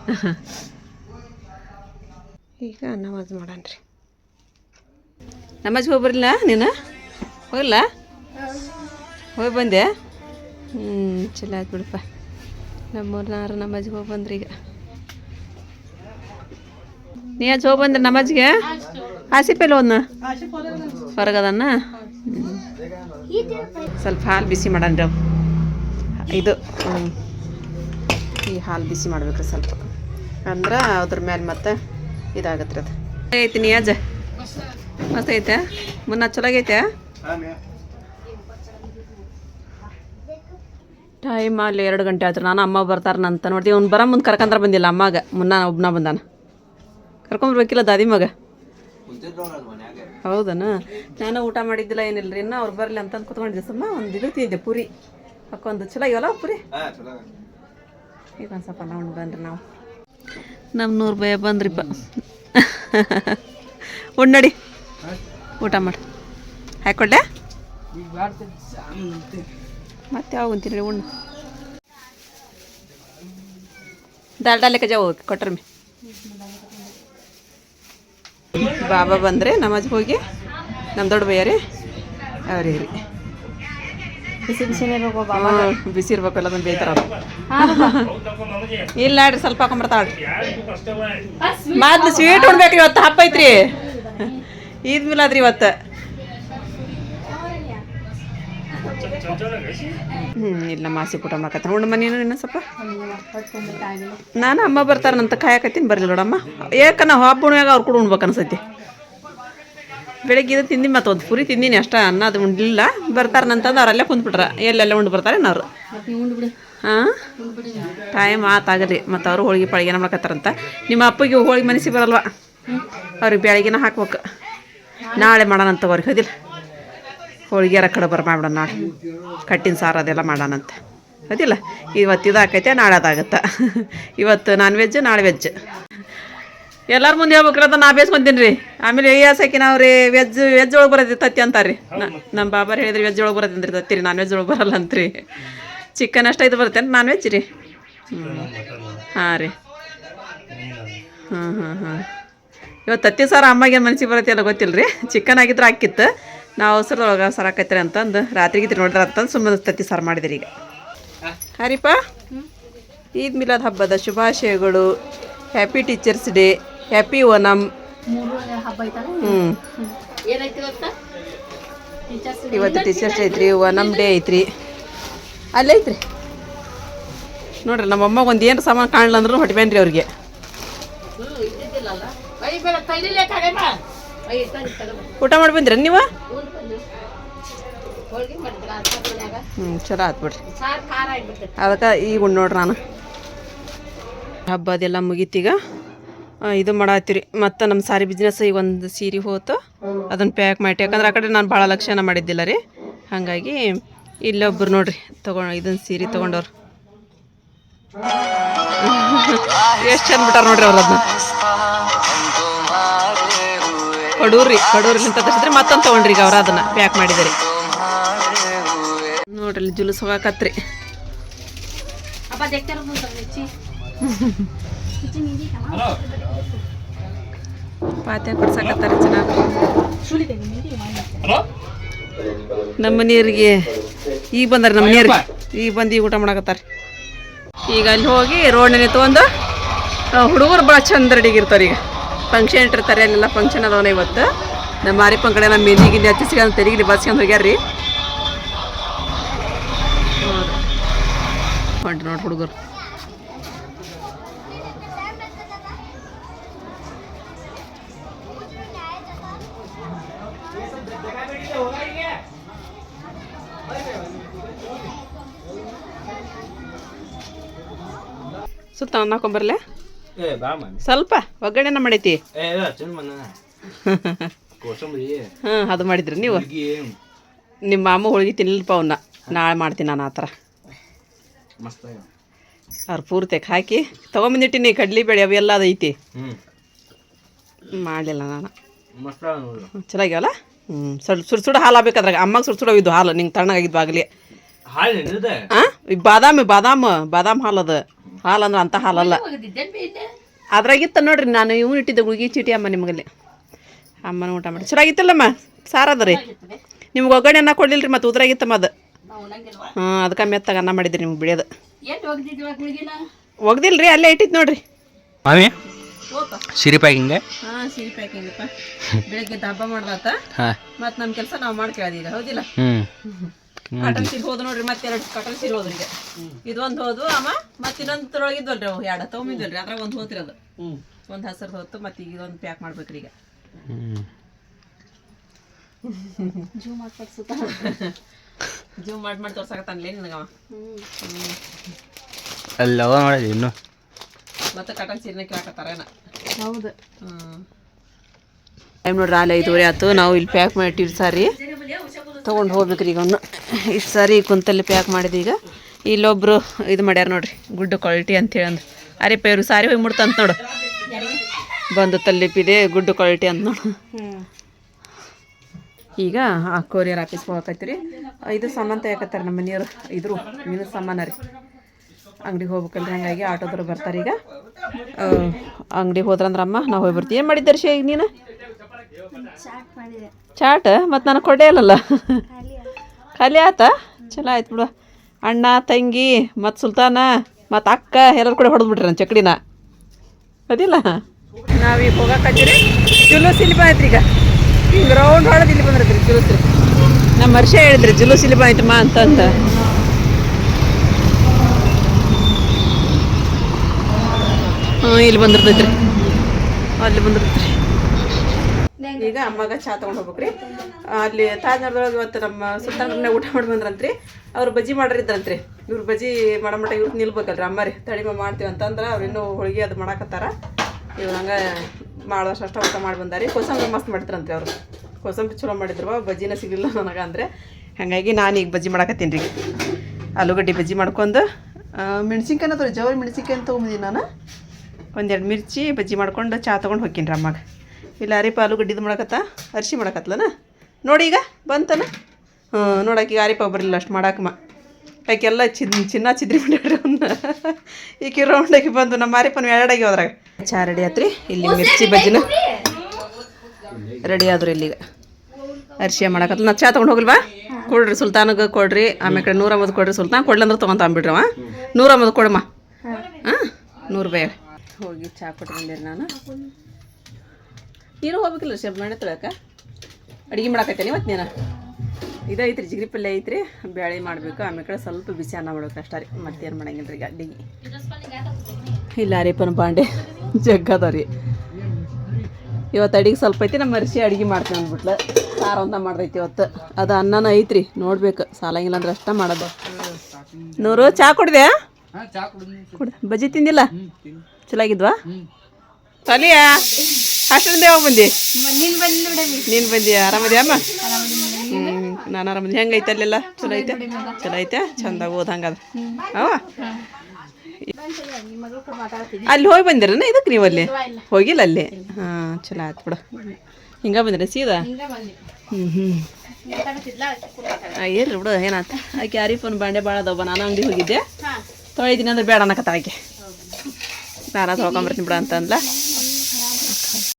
(laughs) ಈಗ ನಮಾಜ್ ಮಾಡಣ್ರಿ ನಮಾಜ್ ಹೋಗಿ ಬರಲಿಲ್ಲ ನೀನು? ಹೋಗಿಲ್ಲ ಹೋಗಿ ಬಂದೆ? ಹ್ಞೂ ಚಲೋ ಆಯ್ತು ಬಿಡಪ್ಪ. ನಮ್ಮೂರ್ನಾರು ನಮಾಜ್ಗೆ ಹೋಗಿ ಬಂದ್ರಿ ಈಗ. ನೀ ಆಚೆ ಹೋಗಿ ಬಂದ್ರೆ ನಮಾಜ್ಗೆ ಆಸಿಪೆಲ್ಲ ಹೋದ್ನ? ಹೊರಗದನ್ನ. ಸ್ವಲ್ಪ ಹಾಲು ಬಿಸಿ ಮಾಡಣ್ರಿ ಇದು. ಈ ಹಾಲು ಬಿಸಿ ಮಾಡ್ಬೇಕ್ರಿ ಸ್ವಲ್ಪ. ಅಂದ್ರೆ ಅದ್ರ ಮೇಲೆ ಮತ್ತೆ ಇದಾಗತ್ತೆ ಅದು. ಐತಿ ನೀ ಅಜ್ಜ? ಮಸ್ತ್ ಐತೆ? ಮುನ್ನ ಚಲೋಗೈತೆ ಟೈಮ್ ಅಲ್ಲಿ ಎರಡು ಗಂಟೆ ಆಯ್ತು ನಾನು ಅಮ್ಮ ಬರ್ತಾರನಂತ ನೋಡ್ತೀವಿ ಅವ್ನು ಬರೋ ಮುಂದೆ ಕರ್ಕಂದ್ರೆ ಬಂದಿಲ್ಲ. ಅಮ್ಮಾಗ. ಮುನ್ನ ಒಬ್ಬನ ಬಂದಾನ. ಕರ್ಕೊಂಬರ್ಬೇಕಿಲ್ಲ ದಾದಿ ಮಗ? ಹೌದನ? ನಾನು ಊಟ ಮಾಡಿದ್ದಿಲ್ಲ ಏನಿಲ್ಲ ರೀ ಇನ್ನು ಅವ್ರು ಬರಲಿ ಅಂತ ಕುತ್ಕೊಂಡಿದ್ದೆ ಸುಮ್ಮ ಒಂದು ಇದು ತಿಂದೆ ಪುರಿ. ಅಕ್ಕೊಂದು ಚಲೋ ಇವಲ್ಲ ಪುರಿ? ಈಗ ಒಂದು ಸ್ವಲ್ಪ ನಾವು ಬನ್ರಿ ನಾವು. ನಮ್ಮ ನೂರು ರೂಪಾಯಿ ಬಂದ್ರಿಪ್ಪ. ಉಣ್ಣಡಿ. ಊಟ ಮಾಡಿ. ಹಾಕೊಡ್ಲೆ ಮತ್ತೆ ಯಾವ ಅಂತೀನಿ ಉಣ್ಣು. ದಾಲ್ ಕಜಾ ಹೋಗಿ ಕೊಟ್ರಮ್ಮಿ. ಬಾಬಾ ಬಂದರೆ ನಮಾಜ್ ಹೋಗಿ ನಮ್ಮ ದೊಡ್ಡ ಭಯ್ಯ ರೀ ಅವ್ರಿಗೆ ರೀ ಬಿಸಿ ಬಿಸಿನೇ ಬಿಸಿ ಇರ್ಬೇಕಲ್ಲ ಅದನ್ನು ಬೇಯ್ತಾರ ಅವ್ರು. ಇಲ್ಲ ನೋಡ್ರಿ ಸ್ವಲ್ಪ ಹಾಕೊಂಬರ್ತಾಳ್ರಿ ಮೊದ್ಲು ಸ್ವೀಟ್ ಉಣ್ಬೇಕ್ರಿ ಇವತ್ತು ಹಬ್ಬ ಐತ್ರಿ. ಈದ್ ಅದ್ರಿ ಇವತ್ತು. ಇಲ್ಲ ಮಾಸಿ ಊಟ ಮಾಡಕತ್ತ ಉಣ್ಣು ಮನೇನು ಇನ್ನ ಸ್ವಲ್ಪ? ನಾನು ಅಮ್ಮ ಬರ್ತಾರಂತ ಕಾಯಕತ್ತೀನಿ ಬರಲಿಲ್ಲ ನೋಡಮ್ಮ. ಯಾಕನ ಹಬ್ಬ ಉಣ್ಯಾಗ ಅವ್ರು ಕೂಡ ಉಣ್ಬೇಕು ಅನ್ಸೈತಿ ಬೆಳಗ್ಗೆ ಇದು ತಿಂದು ಮತ್ತು ಒಂದು ಪುರಿ ತಿಂದೀನಿ ಅಷ್ಟ, ಅನ್ನ ಅದು ಉಂಡಿಲ್ಲ ಬರ್ತಾರನಂತಂದು ಅವರಲ್ಲೇ ಕುಂದ್ಬಿಟ್ರೆ ಎಲ್ಲೆಲ್ಲ ಉಂಡು ಬರ್ತಾರೆ ಅವ್ರು? ಹಾಂ? ಟೈಮ್ ಆತಾಗಲಿ ಮತ್ತು ಅವರು ಹೋಳಿಗೆ ಪಳಿಗೆನ ಮಾಡ್ಕತ್ತಾರಂತ. ನಿಮ್ಮ ಅಪ್ಪಗೆ ಹೋಳಿಗೆ ಮನಸ್ಸಿಗೆ ಬರಲ್ವಾ? ಅವ್ರಿಗೆ ಬೆಳಗ್ಗೆನ ಹಾಕ್ಬೇಕು. ನಾಳೆ ಮಾಡೋಣಂತ ಅವ್ರಿಗೆ, ಹೌದಿಲ್ಲ? ಹೋಳಿಗೆ ಕಡೆ ಬರ ಮಾಡ್ಬಿಡೋಣ ನಾಳೆ. ಕಟ್ಟಿನ ಸಾರು ಅದೆಲ್ಲ ಮಾಡೋಣಂತೆ. ಅದಿಲ್ಲ ಇವತ್ತು ಇದು ಆಕೈತೆ ನಾಳೆ ಅದಾಗತ್ತೆ. ಇವತ್ತು ನಾನ್ ವೆಜ್ ನಾಳೆ ವೆಜ್ ಎಲ್ಲರ ಮುಂದೆ ಹೇಳ್ಬೇಕ್ರಿ ನಾ ಬೇಸ್ಕೊಂತೀನಿ ರೀ. ಆಮೇಲೆ ಏ ಸಾಕಿ ನಾವು ರೀ ವೆಜ್ ವೆಜ್ ಒಳಗೆ ಬರೋದು ತತ್ತಿ ಅಂತಾರೆ. ನಮ್ಮ ಬಾಬಾರು ಹೇಳಿದ್ರಿ ವೆಜ್ ಒಳಗೆ ಬರುತ್ತೆ ರೀ ತತ್ತಿ ರೀ, ನಾನ್ ವೆಜ್ ಒಳಗೆ ಬರಲ್ಲ ಅಂತ್ರಿ. ಚಿಕನ್ ಅಷ್ಟ ಇದು ಬರುತ್ತೆ ನಾನ್ ವೆಜ್ ರೀ. ಹಾಂ ರೀ. ಹಾಂ ಹಾಂ ಹಾಂ ಇವತ್ತು ತತ್ತಿ ಸಾರು ಅಮ್ಮಗೆ ಮನ್ಸಿಗೆ ಬರುತ್ತೆ ಗೊತ್ತಿಲ್ಲ ರೀ ಚಿಕನ್ ಆಗಿದ್ರೆ ಹಾಕಿತ್ತು. ನಾವು ಅವಸರದೊಳಗೆ ಸರ ಹಾಕೈತ್ರಿ ಅಂತಂದು ರಾತ್ರಿ ಗಿತ್ರಿ ನೋಡ್ರಿ ಅಂತಂದು ಸುಮ್ಮನೆ ತತ್ತಿ ಸಾರು ಮಾಡಿದ್ರಿ ಈಗ. ಹರಿಪ ಈದ್ ಮಿಲಾದ್ ಹಬ್ಬದ ಶುಭಾಶಯಗಳು. Happy teachers day happy Onam ಮೂರು ಹಬ್ಬ ಐತಲ್ಲ ಹ್ಞೂ ಇವತ್ತ ಇವತ್ತು ಟೀಚರ್ಸ್ ಡೇ ಐತ್ರಿ ಓನಮ್ ಡೇ ಐತ್ರಿ. ಅಲ್ಲೇ ಐತ್ರಿ. ನೋಡ್ರಿ ನಮ್ಮಮ್ಮ ಒಂದು ಏನು ಸಾಮಾನು ಕಾಣಲ್ಲ ಅಂದ್ರೂ ಹೊಟ್ಬೇನ್ರಿ ಅವ್ರಿಗೆ ಊಟ ಮಾಡಿ ಬಂದ್ರಿ ನೀವು? ಹ್ಞೂ ಚಲೋ ಆಯ್ತು ಬಿಡ್ರಿ. ಅದಕ್ಕೆ ಈಗ ಉಂಡ್ ನೋಡ್ರಿ ನಾನು. ಹಬ್ಬ ಅದೆಲ್ಲ ಮುಗೀತೀಗ ಇದು ಮಾಡತ್ತೀರಿ. ಮತ್ತು ನಮ್ಮ ಸಾರಿ ಬಿಸ್ನೆಸ್ ಈಗ ಒಂದು ಸೀರೆ ಹೋತು. ಅದನ್ನು ಪ್ಯಾಕ್ ಮಾಡಿ ಯಾಕಂದ್ರೆ ಆ ಕಡೆ ನಾನು ಭಾಳ ಲಕ್ಷಣ ಮಾಡಿದ್ದಿಲ್ಲ ರೀ. ಹಾಗಾಗಿ ಇಲ್ಲೊಬ್ರು ನೋಡ್ರಿ. ತಗೊ ಇದನ್ನ ಸೀರೆ ತೊಗೊಂಡವ್ರು. (laughs) ಎಷ್ಟು ಚಂದ ಬಿಟ್ಟಾರ ನೋಡ್ರಿ ಅವ್ರು ಅದನ್ನ. ಕಡೂರಿ ಕಡೂರಿಲಿಂತ ತರಿಸಿದ್ರೆ ಮತ್ತೊಂದು ತೊಗೊಂಡ್ರಿ ಈಗ ಅವ್ರು ಅದನ್ನ ಪ್ಯಾಕ್ ಮಾಡಿದಾರೆ ನೋಡ್ರಿ ಜುಲುಸ್ ಹೋಗಾಕತ್ರಿ. ಪಾತ್ಯ ಕೊಡ್ಸಕತ್ತಾರ ಚೆನ್ನಾಗಿ. ನಮ್ಮ ನೀರಿಗೆ ಈಗ ಬಂದಾರ ನಮ್ಮ ನೀರಿಗೆ ಈಗ ಬಂದು ಈಗ ಊಟ ಮಾಡಕತ್ತಾರೆ ಈಗ ಅಲ್ಲಿ ಹೋಗಿ ರೋಡ್ನೇ ತಗೊಂಡು ಹುಡುಗರು ಭಾಳ ಚಂದ ರೆಡಿಗಿರ್ತಾರೆ ಈಗ. ಫಂಕ್ಷನ್ ಇಟ್ಟಿರ್ತಾರೆ ಅಲ್ಲೆಲ್ಲ ಫಂಕ್ಷನ್ ಅದಾವನ ಇವತ್ತು? ನಮ್ಮ ಮಾರಿಪ್ಪನ ಕಡೆ ನಮ್ಮ ಮೆದಿ ಗಿಂದಿ ಹಚ್ಚಿಸ್ಕೊಂಡು ತೆರಿಗೆ ಬಸ್ಕೊಂಡು ಹೋಗ್ಯಾರ್ರಿ. ಹೊಂಟ್ರಿ ನೋಡಿ ಹುಡುಗರು. ಸುತ್ತ ಮನೆ ಸ್ವಲ್ಪ ಒಗ್ಗರಣೆನ ಮಾಡೈತಿ. ಏ ಅಚ್ಚನ್ ಬಂದ ಕೋಸಂಬರಿ. ಹಾಂ ಅದು ಮಾಡಿದ್ರಿ ನೀವು? ನಿಮ್ಮ ಮಾಮ ಹೋಳಿಗೆ ತಿನ್ನಲ್ಪ ಅವನ್ನ ನಾಳೆ ಮಾಡ್ತೀನಿ ನಾನು ಆ ಥರ ಅವ್ರ ಪೂರ್ತಿ ಪೂರ್ತಿಗೆ ಹಾಕಿ ತೊಗೊಂಬಂದಿಟ್ಟಿನಿ ಕಡ್ಲಿ ಬೇಳೆ ಅವೆಲ್ಲ ಅದು ಐತಿ ಮಾಡಲಿಲ್ಲ ನಾನು. ಚೆನ್ನಾಗ್ಯಾವಲ್ಲ? ಹ್ಮ್, ಹ್ಞೂ ಸುಡ್ ಸುಡ್ ಸುಡು ಹಾಲು ಆಗ್ಬೇಕಾದ್ರಾಗ ಅಮ್ಮಗೆ ಸುಡ್ ಸುಡೋಗಿದ್ದು ಹಾಲು. ನಿಂಗೆ ತಣ್ಣಗಾಗಿದ್ದು ಆಗಲಿ. ಬಾದಾಮಿ ಬಾದಾಮ ಬಾದಾಮ್ ಹಾಲು ಅದ ಹಾಲು ಅಂದ್ರೆ ಅಂಥ ಹಾಲಲ್ಲ. ಅದ್ರಾಗಿತ್ತ ನೋಡ್ರಿ ನಾನು ಇವ್ನು ಇಟ್ಟಿದ್ದೆ ಗುಳಿಗೆ ಚೀಟಿ ಅಮ್ಮ ನಿಮಗಲ್ಲಿ. ಅಮ್ಮನ ಊಟ ಮಾಡಿ. ಚೆನ್ನಾಗಿತ್ತಲ್ಲಮ್ಮ ಸಾರದ ರೀ ನಿಮ್ಗೆ ಒಗ್ಗರಣೆ ಅನ್ನ ಕೊಡ್ಲಿಲ್ಲ ರೀ ಮತ್ತು ಉದ್ರಾಗಿತ್ತಮ್ಮ ಅದು. ಹಾಂ ಅದಕ್ಕೆ ಮೆತ್ತಾಗ ಅನ್ನ ಮಾಡಿದ್ರಿ ನಿಮ್ಗೆ ಬಿಡಿಯೋದು. ಒಗ್ದಿಲ್ಲ ರೀ ಅಲ್ಲೇ ಇಟ್ಟಿದ್ದು ನೋಡ್ರಿ. ಮಾಮಿ? ಸಿರಿ ಪ್ಯಾಕಿಂಗ್? ಹಾಂ ಸೀರೆ ಬೆಳಗ್ಗೆ ಹಬ್ಬ ಮಾಡ್ದಾತ. ಮತ್ತೆ ಮತ್ತು ನಮ್ಮ ಕೆಲಸ ನಾವು ಮಾಡ್ಕೊಳ್ಳೋದಿಲ್ಲ ಹೌದಿಲ್ಲ? ಹ್ಮ್. ಕಾಟನ್ ಸೀರೆ ಹೋದ್ ನೋಡ್ರಿ ಮತ್ತೆ ಎರಡು ಕಾಟನ್ ಸೀರೆ ಹೋದ್ರಿ ಈಗ ಇದೊಂದು ಹೋದ್ವು ಅಮ್ಮ ಮತ್ತೆ ಇನ್ನೊಂದು ಒಳಗಿದ್ವಲ್ರಿ ಅವು ಎರಡು ತೊಗೊಂಬಿದ್ವಲ್ರಿ ಅದ್ರಾಗ ಒಂದು ಹೋತ್ರಿ ಅದು. ಒಂದು ಹಸಿರು ಹೊತ್ತು ಮತ್ತೆ ಈಗ ಇದೊಂದು ಪ್ಯಾಕ್ ಮಾಡ್ಬೇಕ್ರಿ ಈಗ. ಜೂಮ್ ಹಾಕ್ಸುತ್ತ ಜೂಮ್ ಮಾಡಿ ಮಾಡಿ ತೋರ್ಸಕತ್ತಾನಲೇ ನಿನಗವ? ಅಲ್ಲವ ನೋಡಿ ಇನ್ನು. ಮತ್ತೆ ಕಾಟನ್ ಸೀರೆನ ಕೇಳಕತ್ತಾರೇನ ಹೌದು. ಟೈಮ್ ನೋಡ್ರಿ ಅಲ್ಲಿ ಐದುವರೆ ಆಯ್ತು ನಾವು ಇಲ್ಲಿ ಪ್ಯಾಕ್ ಮಾಡಿಟ್ಟಿವಿ ಸಾರಿ. ತೊಗೊಂಡು ಹೋಗ್ಬೇಕ್ರಿ ಈಗ ಅವನ್ನ ಇಷ್ಟು ಸಾರಿ ಕುಂತಲ್ಲಿ ಪ್ಯಾಕ್ ಮಾಡಿದೆ ಈಗ. ಇಲ್ಲೊಬ್ರು ಇದು ಮಾಡ್ಯಾರ ನೋಡ್ರಿ ಗುಡ್ ಕ್ವಾಲಿಟಿ ಅಂತೇಳಿ ಅಂದ್ರು. ಅರೆ ಪೇರು, ಸಾರಿ ಹೋಗಿ ಮುಡ್ತಂತ ನೋಡು. ಬಂದು ತಲ್ಲಿಪಿದೆ ಗುಡ್ ಕ್ವಾಲಿಟಿ ಅಂತ ನೋಡು. ಈಗ ಆ ಕೊರಿಯರ್ ಆಫೀಸ್ ಹೋಗಕತ್ತಿ ರೀ ಇದು ಸಾಮಾನು ತೆಗಕತ್ತಾರೆ ನಮ್ಮ ಮನೆಯವರು. ಇದ್ರು ಮೀನು ಸಾಮಾನು ರೀ. ಅಂಗಡಿಗೆ ಹೋಗ್ಬೇಕಲ್ರಿ, ಹಂಗಾಗಿ ಆಟೋದ್ರು ಬರ್ತಾರೆ ಈಗ ಅಂಗಡಿಗೆ ಹೋದ್ರಂದ್ರೆ ಅಮ್ಮ ನಾವು ಹೋಗಿ ಬರ್ತೀವಿ ಏನು ಮಾಡಿದ್ದಾರೆ ಶೇ ಈಗ ನೀನು? ಚಾಟ್ ಮತ್ತು ನಾನು ಕೊಡೇ ಇಲ್ಲಲ್ಲ. ಖಾಲಿ ಆತ ಚಲೋ ಆಯ್ತು ಬಿಡು. ಅಣ್ಣ ತಂಗಿ ಮತ್ತು ಸುಲ್ತಾನ ಮತ್ತು ಅಕ್ಕ ಎಲ್ಲರೂ ಕೂಡ ಹೊಡೆದ್ಬಿಟ್ರಿ ನನ್ನ ಚಕ್ಡಿನ. ಅದಿಲ್ಲ? ನಾವೀಗ ಹೋಗಕತ್ತೀರಿ ಜುಲೂಸ್ ಇಲ್ಲಿ ಬಂದೈತ್ರಿ ಈಗ. ಹಿಂಗೆ ರೌಂಡ್ ಹೊಡೆದು ಇಲ್ಲಿ ಬಂದಿರ್ತೀರಿ ಜುಲೂಸ್. ನಮ್ಮ ವರ್ಷ ಹೇಳಿದ್ರಿ ಜುಲೂಸ್ ಇಲ್ಲಿ ಅಂತ ಅಂತ. ಹ್ಞೂ ಇಲ್ಲಿ ಬಂದಿರ್ತೈತ್ರಿ. ಅಲ್ಲಿ ಬಂದಿರ್ತೈತ್ರಿ. ಈಗ ಅಮ್ಮಗೆ ಚಾ ತೊಗೊಂಡು ಹೋಗ್ಬೇಕ್ರಿ. ಅಲ್ಲಿ ತಾಜ್ನಗರದೊಳಗೆ ಇವತ್ತು ನಮ್ಮ ಸುಲ್ತಾನ್ರನ್ನ ಊಟ ಮಾಡಿ ಬಂದ್ರಂತ್ರಿ ಅವ್ರು ಬಜ್ಜಿ ಮಾಡ್ರಿದ್ರಂತ್ರಿ. ಇವ್ರು ಬಜ್ಜಿ ಮಾಡೋ ಮಟ್ಟ ಇವ್ರು ನಿಲ್ಬೇಕಲ್ರಿ. ಅಮ್ಮರಿ ತಡಿಮ ಮಾಡ್ತೀವಿ ಅಂತಂದ್ರೆ ಅವ್ರು ಇನ್ನೂ ಹೋಳಿಗೆ ಅದು ಮಾಡಾಕತ್ತಾರ. ಇವ್ರು ಹಂಗೆ ಮಾಡೋಷ್ಟು ಅಷ್ಟ ಊಟ ಮಾಡಿ ಬಂದಾರಿ. ಕೋಸಂಬರಿ ಮಸ್ತ್ ಮಾಡ್ತಿರಂತ್ರಿ ಅವರು. ಕೋಸಂಬರಿ ಚಲೋ ಮಾಡಿದ್ರು. ಬಜ್ಜಿನ ಸಿಗಲಿಲ್ಲ ನನಗೆ ಅಂದರೆ. ಹಾಗಾಗಿ ನಾನು ಈಗ ಬಜ್ಜಿ ಮಾಡಾಕತ್ತೀನಿ ರೀ. ಆಲೂಗಡ್ಡೆ ಬಜ್ಜಿ ಮಾಡ್ಕೊಂಡು ಮೆಣಸಿನ್ಕಾಯಿ ಜವರಿ ಮೆಣಸಿನ್ಕಾಯಿ ಅಂತ ತೊಗೊಂಬಂದಿನಿ ನಾನು. ಒಂದೆರಡು ಮಿರ್ಚಿ ಬಜ್ಜಿ ಮಾಡ್ಕೊಂಡು ಚಾ ತೊಗೊಂಡು ಹೋಗ್ತೀನಿ ರೀ ಅಮ್ಮಗೆ. ಇಲ್ಲ ಅರಿಪ ಆಲೂಗಡ್ಡಿದು ಮಾಡಕತ್ತ? ಅರ್ಶಿ ಮಾಡಕತ್ತಲನ ನೋಡಿ ಈಗ, ಬಂತನ? ಹ್ಞೂ ನೋಡಕ್ಕೆ ಈಗ ಅರಿಪ ಬರಲಿಲ್ಲ, ಅಷ್ಟು ಮಾಡಾಕಮ್ಮ ಯಾಕೆಲ್ಲ ಚಿನ್ ಚಿನ್ನ ಚಿದ್ರಿ ಬಿಡ್ರಿ ಅವನ್ನ ಈಕೆ ರೌಂಡಾಗಿ ಬಂದು ನಮ್ಮ ಮಾರಿಪನ ಎರಡಾಗಿ ಹೋದ್ರಾಗ. ಚಾ ರೆಡಿ ಆತ್ರಿ? ಇಲ್ಲಿ ಮಿರ್ಚಿ ಬಜ್ಜಿನ. ರೆಡಿ ಆದ್ರು ಇಲ್ಲಿಗ. ಅರ್ಶಿಯ ಮಾಡಕತ್ತ ನಾ ಚಾ ತೊಗೊಂಡು ಹೋಗಲ್ವಾ? ಕೊಡ್ರಿ ಸುಲ್ತಾನಗ ಕೊಡ್ರಿ, ಆಮೇಲೆ ನೂರ ಅಂಬತ್ತು ಕೊಡ್ರಿ ಸುಲ್ತಾನ್. ಕೊಡ್ಲಂದ್ರೆ ತೊಗೊಂತ ಅಂಬಿಡ್ರವ ಅವ. ನೂರ ಅಂಬತ್ತು ಕೊಡಮ್ಮ. ಹಾಂ? ನೂರು ರೂಪಾಯಿ ಹೋಗಿ ಚಾ ಕೊಟ್ಟು ನಾನು. ನೀನು ಹೋಗ್ಬೇಕಿಲ್ಲ ಶಬ್ ಮಾಡಿ ತೊಳಕ? ಅಡುಗೆ ಮಾಡಾಕತ್ತೇನೆ ಇವತ್ತು ನೀನು? ಇದು ಐತ್ರಿ ಜಿಗ್ರಿ ಪಲ್ಯ ಐತ್ರಿ. ಬೇಳೆ ಮಾಡಬೇಕು ಆಮೇಲೆ ಕಡೆ ಸ್ವಲ್ಪ ಬಿಸಿ ಅನ್ನ ಮಾಡ್ಬೇಕು ಅಷ್ಟೇ ರೀ. ಮತ್ತೇನು ಮಾಡಂಗಿಲ್ಲ ರೀ ಅಡ್ಡಿಗೆ ಇಲ್ಲ ರೀಪನ ಬಾಂಡೆ. ಪಾಂಡೆ ರೀ. ಇವತ್ತು ಅಡಿಗೆ ಸ್ವಲ್ಪ ಐತಿ ನಮ್ಮ ಮರ್ಸಿ ಅಡಿಗೆ ಮಾಡ್ತೀನಿ ಅಂದ್ಬಿಟ್ಲ. ಸಾರು ಅಂತ ಮಾಡ್ದೈತಿ ಇವತ್ತು. ಅದು ಅನ್ನನ ಐತ್ರಿ ನೋಡ್ಬೇಕು. ಸಾಲಂಗಿಲ್ಲ ಅಂದ್ರೆ ಅಷ್ಟ ಮಾಡೋದು. ನೂರು ಚಾ ಕುಡ್ದೆ ಕುಡ್ದೆ ಬಜ್ಜಿ ತಿಂದಿಲ್ಲ? ಚಲಾಗಿದ್ವಾ ತಲಿಯಾ? ಅಷ್ಟರಿಂದ ಯಾವಾಗ ಬಂದಿ? ನೀನು ಬಂದಿ ಆರಾಮದ್ಯಾ ಅಮ್ಮ? ಹ್ಞೂ ನಾನು ಆರಾಮದಿ. ಹೆಂಗೈತೆ ಅಲ್ಲೆಲ್ಲ? ಚಲೋ ಐತೆ? ಚಲೋ ಐತೆ? ಚಂದಾಗ ಓದಂಗದ ಅವ? ಅಲ್ಲಿ ಹೋಗಿ ಬಂದಿರನ ಇದಕ್ಕೆ ನೀವು ಅಲ್ಲಿ? ಹೋಗಿಲ್ಲ ಅಲ್ಲಿ? ಹಾಂ ಚಲೋ ಆಯ್ತು ಬಿಡು. ಹಿಂಗೆ ಬಂದಿರ ಸೀದಾ? ಹ್ಞೂ ಹ್ಞೂ ಇರ್ಲಿ ಬಿಡು ಏನಾಯ್ತು ಆಕೆ ಆರಿಫನ್ ಬಾಂಡೆ ಭಾಳ ಅದಾವ ನಾನು ಅಂಗಡಿ ಹೋಗಿದ್ದೆ. ತೊಳಿತೀನಿ ಅಂದ್ರೆ ಬೇಡ ಅನ್ನಕತ್ತ ಆಕೆ. ನಾನು ತೊಳ್ಕೊಂಬರ್ತೀನಿ ಬಿಡು ಅಂತಂದ್ಲ.